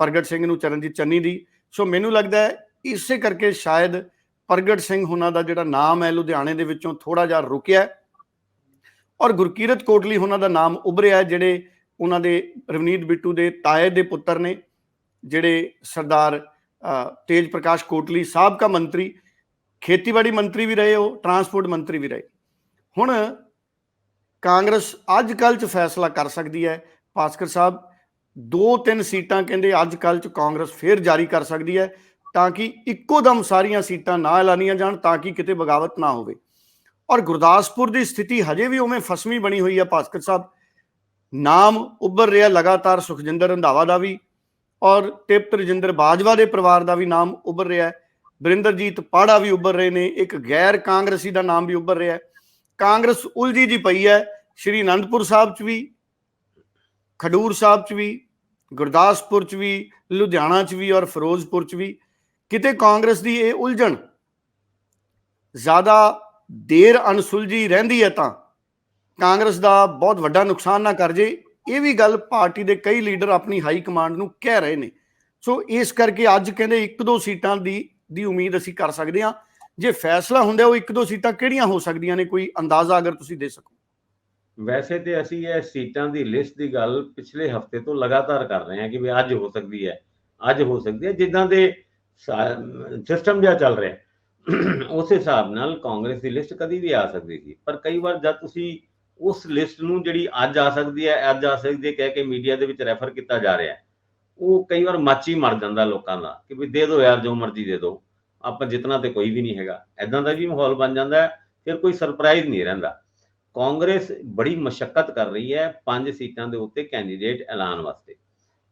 ਪ੍ਰਗਟ ਸਿੰਘ ਨੂੰ, ਚਰਨਜੀਤ ਚੰਨੀ ਦੀ। ਸੋ ਮੈਨੂੰ ਲੱਗਦਾ ਹੈ, ਇਸੇ ਕਰਕੇ ਸ਼ਾਇਦ ਪ੍ਰਗਟ ਸਿੰਘ ਉਹਨਾਂ ਦਾ ਜਿਹੜਾ ਨਾਮ ਹੈ, ਲੁਧਿਆਣੇ ਦੇ ਵਿੱਚੋਂ ਥੋੜਾ ਜਿਹਾ ਰੁਕਿਆ ਔਰ ਗੁਰਕੀਰਤ ਕੋਟਲੀ ਉਹਨਾਂ ਦਾ ਨਾਮ ਉਭਰਿਆ ਜਿਹੜੇ ਉਹਨਾਂ ਦੇ ਰਵਨੀਤ ਬਿੱਟੂ ਦੇ ਤਾਏ ਦੇ ਪੁੱਤਰ ਨੇ, ਜਿਹੜੇ ਸਰਦਾਰ ਤੇਜ ਪ੍ਰਕਾਸ਼ ਕੋਟਲੀ ਸਾਬਕਾ ਮੰਤਰੀ, ਖੇਤੀਬਾੜੀ ਮੰਤਰੀ ਵੀ ਰਹੇ, ਉਹ ਟਰਾਂਸਪੋਰਟ ਮੰਤਰੀ ਵੀ ਰਹੇ। ਹੁਣ ਕਾਂਗਰਸ ਅੱਜ ਕੱਲ ਚ ਫੈਸਲਾ ਕਰ ਸਕਦੀ ਹੈ। ਭਾਸਕਰ ਸਾਹਿਬ ਦੋ ਤਿੰਨ ਸੀਟਾਂ ਕਹਿੰਦੇ ਅੱਜ ਕੱਲ ਚ ਕਾਂਗਰਸ ਫੇਰ ਜਾਰੀ ਕਰ ਸਕਦੀ ਹੈ। ਤਾਂ ਕਿ ਇੱਕੋ ਦਮ ਸਾਰੀਆਂ ਸੀਟਾਂ ਨਾ ਐਲਾਨੀਆਂ ਜਾਣ ਤਾਂ ਕਿ ਕਿਤੇ ਬਗਾਵਤ ਨਾ ਹੋਵੇ। ਔਰ ਗੁਰਦਾਸਪੁਰ ਦੀ ਸਥਿਤੀ ਹਜੇ ਵੀ ਉਵੇਂ ਫਸਵੀਂ ਬਣੀ ਹੋਈ ਹੈ ਭਾਸਕਰ ਸਾਹਿਬ। ਨਾਮ ਉੱਭਰ ਰਿਹਾ ਲਗਾਤਾਰ ਸੁਖਜਿੰਦਰ ਰੰਧਾਵਾ ਦਾ ਵੀ ਔਰ ਤਿਪਤ ਰਜਿੰਦਰ ਬਾਜਵਾ ਦੇ ਪਰਿਵਾਰ ਦਾ ਵੀ ਨਾਮ ਉੱਭਰ ਰਿਹਾ ਹੈ। ਬਰਿੰਦਰਜੀਤ ਪਾੜਾ ਵੀ ਉੱਭਰ ਰਹੇ ਨੇ, ਇੱਕ ਗੈਰ ਕਾਂਗਰਸੀ ਦਾ ਨਾਮ ਵੀ ਉੱਭਰ ਰਿਹਾ ਹੈ। ਕਾਂਗਰਸ ਉਲਝੀ ਜੀ ਪਈ ਹੈ, ਸ਼੍ਰੀ ਅਨੰਦਪੁਰ ਸਾਹਿਬ ਚ ਵੀ, ਖਡੂਰ ਸਾਹਿਬ ਚ ਵੀ, ਗੁਰਦਾਸਪੁਰ ਚ ਵੀ, ਲੁਧਿਆਣਾ ਚ ਵੀ ਔਰ ਫਿਰੋਜ਼ਪੁਰ ਚ ਵੀ। ਕਿਤੇ ਕਾਂਗਰਸ ਦੀ ਇਹ ਉਲਝਣ। ਜ਼ਿਆਦਾ ਦੇਰ ਅਣਸੁਲਝੀ ਰਹਿੰਦੀ ਹੈ ਤਾਂ ਕਾਂਗਰਸ ਦਾ ਬਹੁਤ ਵੱਡਾ ਨੁਕਸਾਨ ਨਾ ਕਰ ਜੇ। ਇਹ ਵੀ ਗੱਲ ਪਾਰਟੀ ਦੇ ਕਈ ਲੀਡਰ ਆਪਣੀ ਹਾਈ ਕਮਾਂਡ ਨੂੰ ਕਹਿ ਰਹੇ ਨੇ। ਸੋ ਇਸ ਕਰਕੇ ਅੱਜ ਕਹਿੰਦੇ ਇੱਕ ਦੋ ਸੀਟਾਂ ਦੀ ਦੀ ਉਮੀਦ ਅਸੀਂ ਕਰ ਸਕਦੇ ਹਾਂ। ਜੇ ਫੈਸਲਾ ਹੁੰਦਾ ਉਹ ਇੱਕ ਦੋ ਸੀਟਾਂ ਕਿਹੜੀਆਂ ਹੋ ਸਕਦੀਆਂ ਨੇ? ਕੋਈ ਅੰਦਾਜ਼ਾ ਅਗਰ ਤੁਸੀਂ ਦੇ ਸਕੋ। ਵੈਸੇ ਤੇ ਅਸੀਂ ਇਹ ਸੀਟਾਂ ਦੀ ਲਿਸਟ ਦੀ ਗੱਲ ਪਿਛਲੇ ਹਫ਼ਤੇ ਤੋਂ ਲਗਾਤਾਰ ਕਰ ਰਹੇ ਹਾਂ ਕਿ ਵੀ ਅੱਜ ਹੋ ਸਕਦੀ ਹੈ। ਅੱਜ ਹੋ ਸਕਦੀ ਹੈ। ਜਿੱਦਾਂ ਦੇ ਸਿਸਟਮ ਜਿਹਾ ਚੱਲ ਰਿਹਾ ਉਸ ਹਿਸਾਬ ਨਾਲ ਕਾਂਗਰਸ ਦੀ ਲਿਸਟ ਕਦੀ ਵੀ ਆ ਸਕਦੀ ਸੀ। ਪਰ ਕਈ ਵਾਰ ਜਦ ਤੁਸੀਂ ਉਸ ਲਿਸਟ ਨੂੰ ਜਿਹੜੀ ਅੱਜ ਆ ਸਕਦੀ ਹੈ, ਅੱਜ ਆ ਸਕਦੀ ਹੈ ਕਹਿ ਕੇ ਮੀਡੀਆ ਦੇ ਵਿੱਚ ਰੈਫਰ ਕੀਤਾ ਜਾ ਰਿਹਾ ਹੈ, ਉਹ ਕਈ ਵਾਰ ਮਾਚੀ ਮਰ ਜਾਂਦਾ ਲੋਕਾਂ ਦਾ ਕਿ ਵੀ ਦੇ ਦਿਓ ਯਾਰ, ਜੋ ਮਰਜ਼ੀ ਦੇ ਦਿਓ ਆਪਾਂ ਜਿੱਤਣਾ ਤੇ ਕੋਈ ਵੀ ਨਹੀਂ ਹੈਗਾ। ਐਦਾਂ ਦਾ ਵੀ ਮਾਹੌਲ ਬਣ ਜਾਂਦਾ ਫਿਰ ਕੋਈ ਸਰਪ੍ਰਾਈਜ਼ ਨਹੀਂ ਰਹਿੰਦਾ। ਕਾਂਗਰਸ ਬੜੀ ਮਸ਼ੱਕਤ ਕਰ ਰਹੀ ਹੈ ਪੰਜ ਸੀਟਾਂ ਦੇ ਉੱਤੇ ਕੈਂਡੀਡੇਟ ਐਲਾਨ ਵਾਸਤੇ।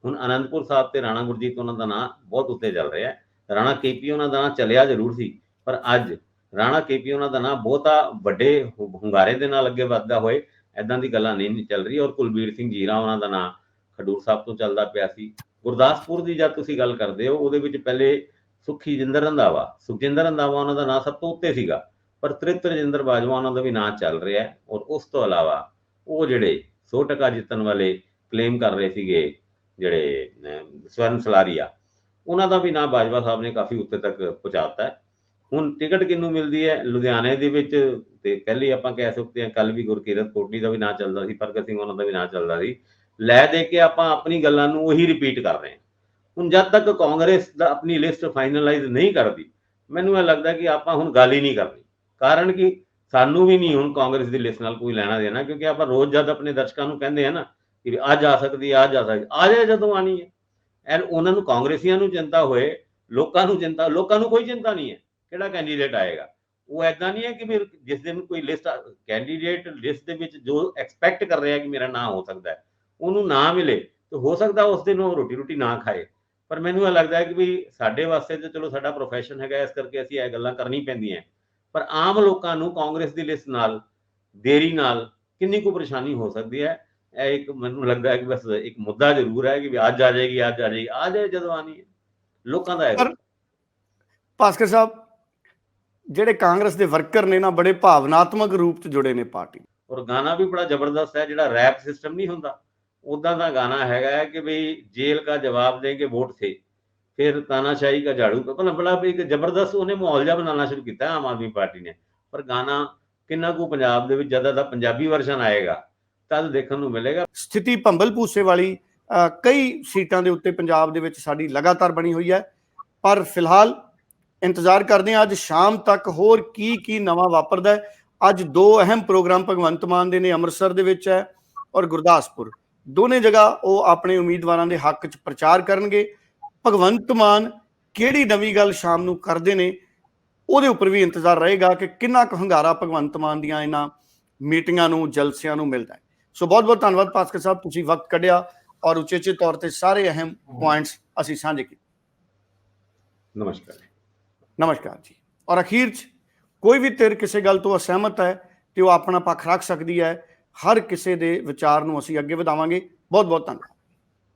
ਹੁਣ ਅਨੰਦਪੁਰ ਸਾਹਿਬ ਤੇ ਰਾਣਾ ਗੁਰਜੀਤ, ਉਹਨਾਂ ਦਾ ਨਾਂ ਬਹੁਤ ਉੱਤੇ ਚੱਲ ਰਿਹਾ ਹੈ। ਰਾਣਾ ਕੇਪੀ ਉਹਨਾਂ ਦਾ ਨਾਂ ਚੱਲਿਆ ਜ਼ਰੂਰ ਸੀ, ਪਰ ਅੱਜ ਰਾਣਾ ਕੇਪੀ ਉਹਨਾਂ ਦਾ ਨਾਂ ਬਹੁਤਾ ਵੱਡੇ ਹੁ- ਹੁੰਗਾਰੇ ਦੇ ਨਾਲ ਅੱਗੇ ਵੱਧਦਾ ਹੋਏ ਐਦਾਂ ਦੀ ਗੱਲਾਂ ਨਹੀਂ ਚੱਲ ਰਹੀ ਔਰ ਕੁਲਬੀਰ ਸਿੰਘ ਜੀਰਾ ਉਹਨਾਂ ਦਾ ਨਾਂ ਖਡੂਰ ਸਾਹਿਬ ਤੋਂ ਚੱਲਦਾ ਪਿਆ ਸੀ। ਗੁਰਦਾਸਪੁਰ ਦੀ ਜਦ ਤੁਸੀਂ ਗੱਲ ਕਰਦੇ ਹੋ, ਉਹਦੇ ਵਿੱਚ ਪਹਿਲੇ ਸੁਖੀ ਜਿੰਦਰ ਰੰਧਾਵਾ, ਸੁਖਜਿੰਦਰ ਰੰਧਾਵਾ ਉਹਨਾਂ ਦਾ ਨਾਂ ਸਭ ਤੋਂ ਉੱਤੇ ਸੀਗਾ, ਪਰ ਤ੍ਰਿਪਤ ਰਜਿੰਦਰ ਬਾਜਵਾ ਉਹਨਾਂ ਦਾ ਵੀ ਨਾਂ ਚੱਲ ਰਿਹਾ ਹੈ ਔਰ ਉਸ ਤੋਂ ਇਲਾਵਾ ਉਹ ਜਿਹੜੇ 100% ਜਿੱਤਣ ਵਾਲੇ ਕਲੇਮ ਕਰ ਰਹੇ ਸੀਗੇ, ਜਿਹੜੇ ਸਵਰਨ ਸਲਾਰੀਆ ਉਹਨਾਂ ਦਾ ਵੀ ਨਾਂ ਬਾਜਵਾ ਸਾਹਿਬ ਨੇ ਕਾਫੀ ਉੱਤੇ ਤੱਕ ਪਹੁੰਚਾਤਾ ਹੈ। ਹੁਣ ਟਿਕਟ ਕਿੰਨੂੰ ਮਿਲਦੀ ਹੈ? ਲੁਧਿਆਣੇ ਦੇ ਵਿੱਚ ਤੇ ਪਹਿਲੇ ਆਪਾਂ ਕਹਿ ਸਕਦੇ ਹਾਂ ਕੱਲ ਵੀ ਗੁਰਕੀਰਤ ਕੋਟਲੀ ਦਾ ਵੀ ਨਾਂ ਚੱਲਦਾ ਸੀ ਪ੍ਰਗਟ ਸਿੰਘ ਉਹਨਾਂ ਦਾ ਵੀ ਨਾਂ ਚੱਲਦਾ ਸੀ। ਲੈ ਦੇ ਕੇ ਆਪਾਂ ਆਪਣੀ ਗੱਲਾਂ ਨੂੰ ਉਹੀ ਰਿਪੀਟ ਕਰ ਰਹੇ ਹਾਂ। ਹੁਣ ਜਦ ਤੱਕ ਕਾਂਗਰਸ ਦਾ ਆਪਣੀ ਲਿਸਟ ਫਾਈਨਲਾਈਜ਼ ਨਹੀਂ ਕਰਦੀ, ਮੈਨੂੰ ਇਹ ਲੱਗਦਾ ਕਿ ਆਪਾਂ ਹੁਣ ਗੱਲ ਹੀ ਨਹੀਂ ਕਰਨੀ। ਕਾਰਨ ਕਿ? ਸਾਨੂੰ ਵੀ ਨਹੀਂ ਹੁਣ ਕਾਂਗਰਸ ਦੀ ਲਿਸਟ ਨਾਲ ਕੋਈ ਲੈਣਾ ਦੇਣਾ, ਕਿਉਂਕਿ ਆਪਾਂ ਰੋਜ਼ ਜਦ ਆਪਣੇ ਦਰਸ਼ਕਾਂ ਨੂੰ ਕਹਿੰਦੇ ਆ ਨਾ ਕਿ ਵੀ ਅੱਜ ਆ ਸਕਦੀ ਹੈ ਅੱਜ ਆ ਸਕਦੀ, ਆ ਜਾਏ ਜਦੋਂ ਆਣੀ ਹੈ। ਐਨ ਉਹਨਾਂ ਨੂੰ ਕਾਂਗਰਸੀਆਂ ਨੂੰ ਚਿੰਤਾ ਹੋਏ, ਲੋਕਾਂ ਨੂੰ ਚਿੰਤਾ ਲੋਕਾਂ ਨੂੰ ਕੋਈ ਚਿੰਤਾ ਨਹੀਂ ਹੈ। ਕਿਹੜਾ ਕੈਂਡੀਡੇਟ ਆਏਗਾ? ਉਹ ਐਦਾਂ ਨਹੀਂ ਹੈ ਕਿ ਵੀ ਜਿਸ ਦਿਨ ਕੋਈ ਲਿਸਟ ਕੈਂਡੀਡੇਟ ਲਿਸਟ ਦੇ ਵਿੱਚ ਜੋ ਐਕਸਪੈਕਟ ਕਰ ਰਿਹਾ ਕਿ ਮੇਰਾ ਨਾਂ ਹੋ ਸਕਦਾ ਹੈ, ਉਹਨੂੰ ਨਾ ਮਿਲੇ, ਤੇ ਹੋ ਸਕਦਾ ਉਸ ਦਿਨ ਉਹ ਰੋਟੀ ਰੋਟੀ ਨਾ ਖਾਏ। ਪਰ ਮੈਨੂੰ ਇਹ ਲੱਗਦਾ ਹੈ ਕਿ ਵੀ ਸਾਡੇ ਵਾਸਤੇ ਤੇ ਚਲੋ ਸਾਡਾ ਪ੍ਰੋਫੈਸ਼ਨ ਹੈਗਾ, ਇਸ ਕਰਕੇ ਅਸੀਂ ਇਹ ਗੱਲਾਂ ਕਰਨੀ ਪੈਂਦੀਆਂ। ਪਰ ਆਮ ਲੋਕਾਂ ਨੂੰ ਕਾਂਗਰਸ ਦੀ ਲਿਸਟ ਨਾਲ, ਦੇਰੀ ਨਾਲ ਕਿੰਨੀ ਕੁ ਪਰੇਸ਼ਾਨੀ ਹੋ ਸਕਦੀ ਹੈ? ਇਹ ਇੱਕ ਮੈਨੂੰ ਲੱਗਦਾ ਹੈ ਕਿ ਬਸ ਇੱਕ ਮੁੱਦਾ ਜ਼ਰੂਰ ਹੈ ਕਿ ਵੀ ਅੱਜ ਆ ਜਾਏਗੀ ਅੱਜ ਆ ਜਾਏਗੀ ਆ ਜਾਏ ਜਦੋਂ ਆਣੀ ਹੈ। ਲੋਕਾਂ ਦਾ ਹੈ। ਭਾਸਕਰ ਸਾਹਿਬ ਜਿਹੜੇ ਕਾਂਗਰਸ ਦੇ ਵਰਕਰ ਨੇ ਨਾ ਬੜੇ ਭਾਵਨਾਤਮਕ ਰੂਪ 'ਚ ਜੁੜੇ ਨੇ ਪਾਰਟੀ। ਔਰ ਗਾਣਾ ਵੀ ਬੜਾ ਜ਼ਬਰਦਸਤ ਹੈ ਜਿਹੜਾ ਰੈਪ ਸਿਸਟਮ ਨਹੀਂ ਹੁੰਦਾ। ਉਦਾਂ ਦਾ ਗਾਣਾ ਹੈਗਾ ਹੈ ਕਿ ਭਈ ਜੇਲ ਦਾ ਜਵਾਬ ਦੇ ਕੇ ਵੋਟ ਸੇ ਫਿਰ ਤਾਨਾਸ਼ਾਹੀ ਦਾ ਝਾੜੂ ਪਹਿਲਾਂ ਬੜਾ ਇੱਕ ਜ਼ਬਰਦਸਤ ਉਹਨੇ ਮਾਹੌਲ ਜਿਹਾ ਬਣਾਉਣਾ ਸ਼ੁਰੂ ਕੀਤਾ ਆਮ ਆਦਮੀ ਪਾਰਟੀ ਨੇ। ਪਰ ਗਾਣਾ ਕਿੰਨਾ ਕੁ ਪੰਜਾਬ ਦੇ ਵਿੱਚ ਜ਼ਿਆਦਾ ਦਾ ਪੰਜਾਬੀ ਵਰਸ਼ਨ ਆਏਗਾ। ਤਦ ਦੇਖਣ ਨੂੰ ਮਿਲੇਗਾ। ਸਥਿਤੀ ਭੰਬਲ ਭੂਸੇ ਵਾਲੀ ਕਈ ਸੀਟਾਂ ਦੇ ਉੱਤੇ ਪੰਜਾਬ ਦੇ ਵਿੱਚ ਸਾਡੀ ਲਗਾਤਾਰ ਬਣੀ ਹੋਈ ਹੈ। ਪਰ ਫਿਲਹਾਲ ਇੰਤਜ਼ਾਰ ਕਰਦੇ ਹਾਂ, ਅੱਜ ਸ਼ਾਮ ਤੱਕ ਹੋਰ ਕੀ ਕੀ ਨਵਾਂ ਵਾਪਰਦਾ ਹੈ। ਅੱਜ ਦੋ ਅਹਿਮ ਪ੍ਰੋਗਰਾਮ ਭਗਵੰਤ ਮਾਨ ਦੇ ਨੇ, ਅੰਮ੍ਰਿਤਸਰ ਦੇ ਵਿੱਚ ਹੈ ਔਰ ਗੁਰਦਾਸਪੁਰ। ਦੋਨੇ ਜਗ੍ਹਾ ਉਹ ਆਪਣੇ ਉਮੀਦਵਾਰਾਂ ਦੇ ਹੱਕ 'ਚ ਪ੍ਰਚਾਰ ਕਰਨਗੇ। ਭਗਵੰਤ ਮਾਨ ਕਿਹੜੀ ਨਵੀਂ ਗੱਲ ਸ਼ਾਮ ਨੂੰ ਕਰਦੇ ਨੇ, ਉਹਦੇ ਉੱਪਰ ਵੀ ਇੰਤਜ਼ਾਰ ਰਹੇਗਾ ਕਿ ਕਿੰਨਾ ਕੁ ਹੰਗਾਰਾ ਭਗਵੰਤ ਮਾਨ ਦੀਆਂ ਇਹਨਾਂ ਮੀਟਿੰਗਾਂ ਨੂੰ, ਜਲਸਿਆਂ ਨੂੰ ਮਿਲਦਾ ਹੈ। ਸੋ ਬਹੁਤ ਬਹੁਤ ਧੰਨਵਾਦ ਭਾਸਕਰ ਸਾਹਿਬ ਤੁਸੀਂ ਵਕਤ ਕੱਢਿਆ ਔਰ ਉਚੇਚੇ ਤੌਰ ਤੇ ਸਾਰੇ ਅਹਿਮ ਪੁਆਇੰਟਸ ਅਸੀਂ ਸਾਂਝੇ ਕੀਤੇ ਨਮਸਕਾਰ ਨਮਸਕਾਰ ਜੀ ਔਰ ਅਖੀਰ 'ਚ ਕੋਈ ਵੀ ਧਿਰ ਕਿਸੇ ਗੱਲ ਤੋਂ ਅਸਹਿਮਤ ਹੈ ਤੇ ਉਹ ਆਪਣਾ ਪੱਖ ਰੱਖ ਸਕਦੀ ਹੈ ਹਰ ਕਿਸੇ ਦੇ ਵਿਚਾਰ ਨੂੰ ਅਸੀਂ ਅੱਗੇ ਵਧਾਵਾਂਗੇ ਬਹੁਤ ਬਹੁਤ ਧੰਨਵਾਦ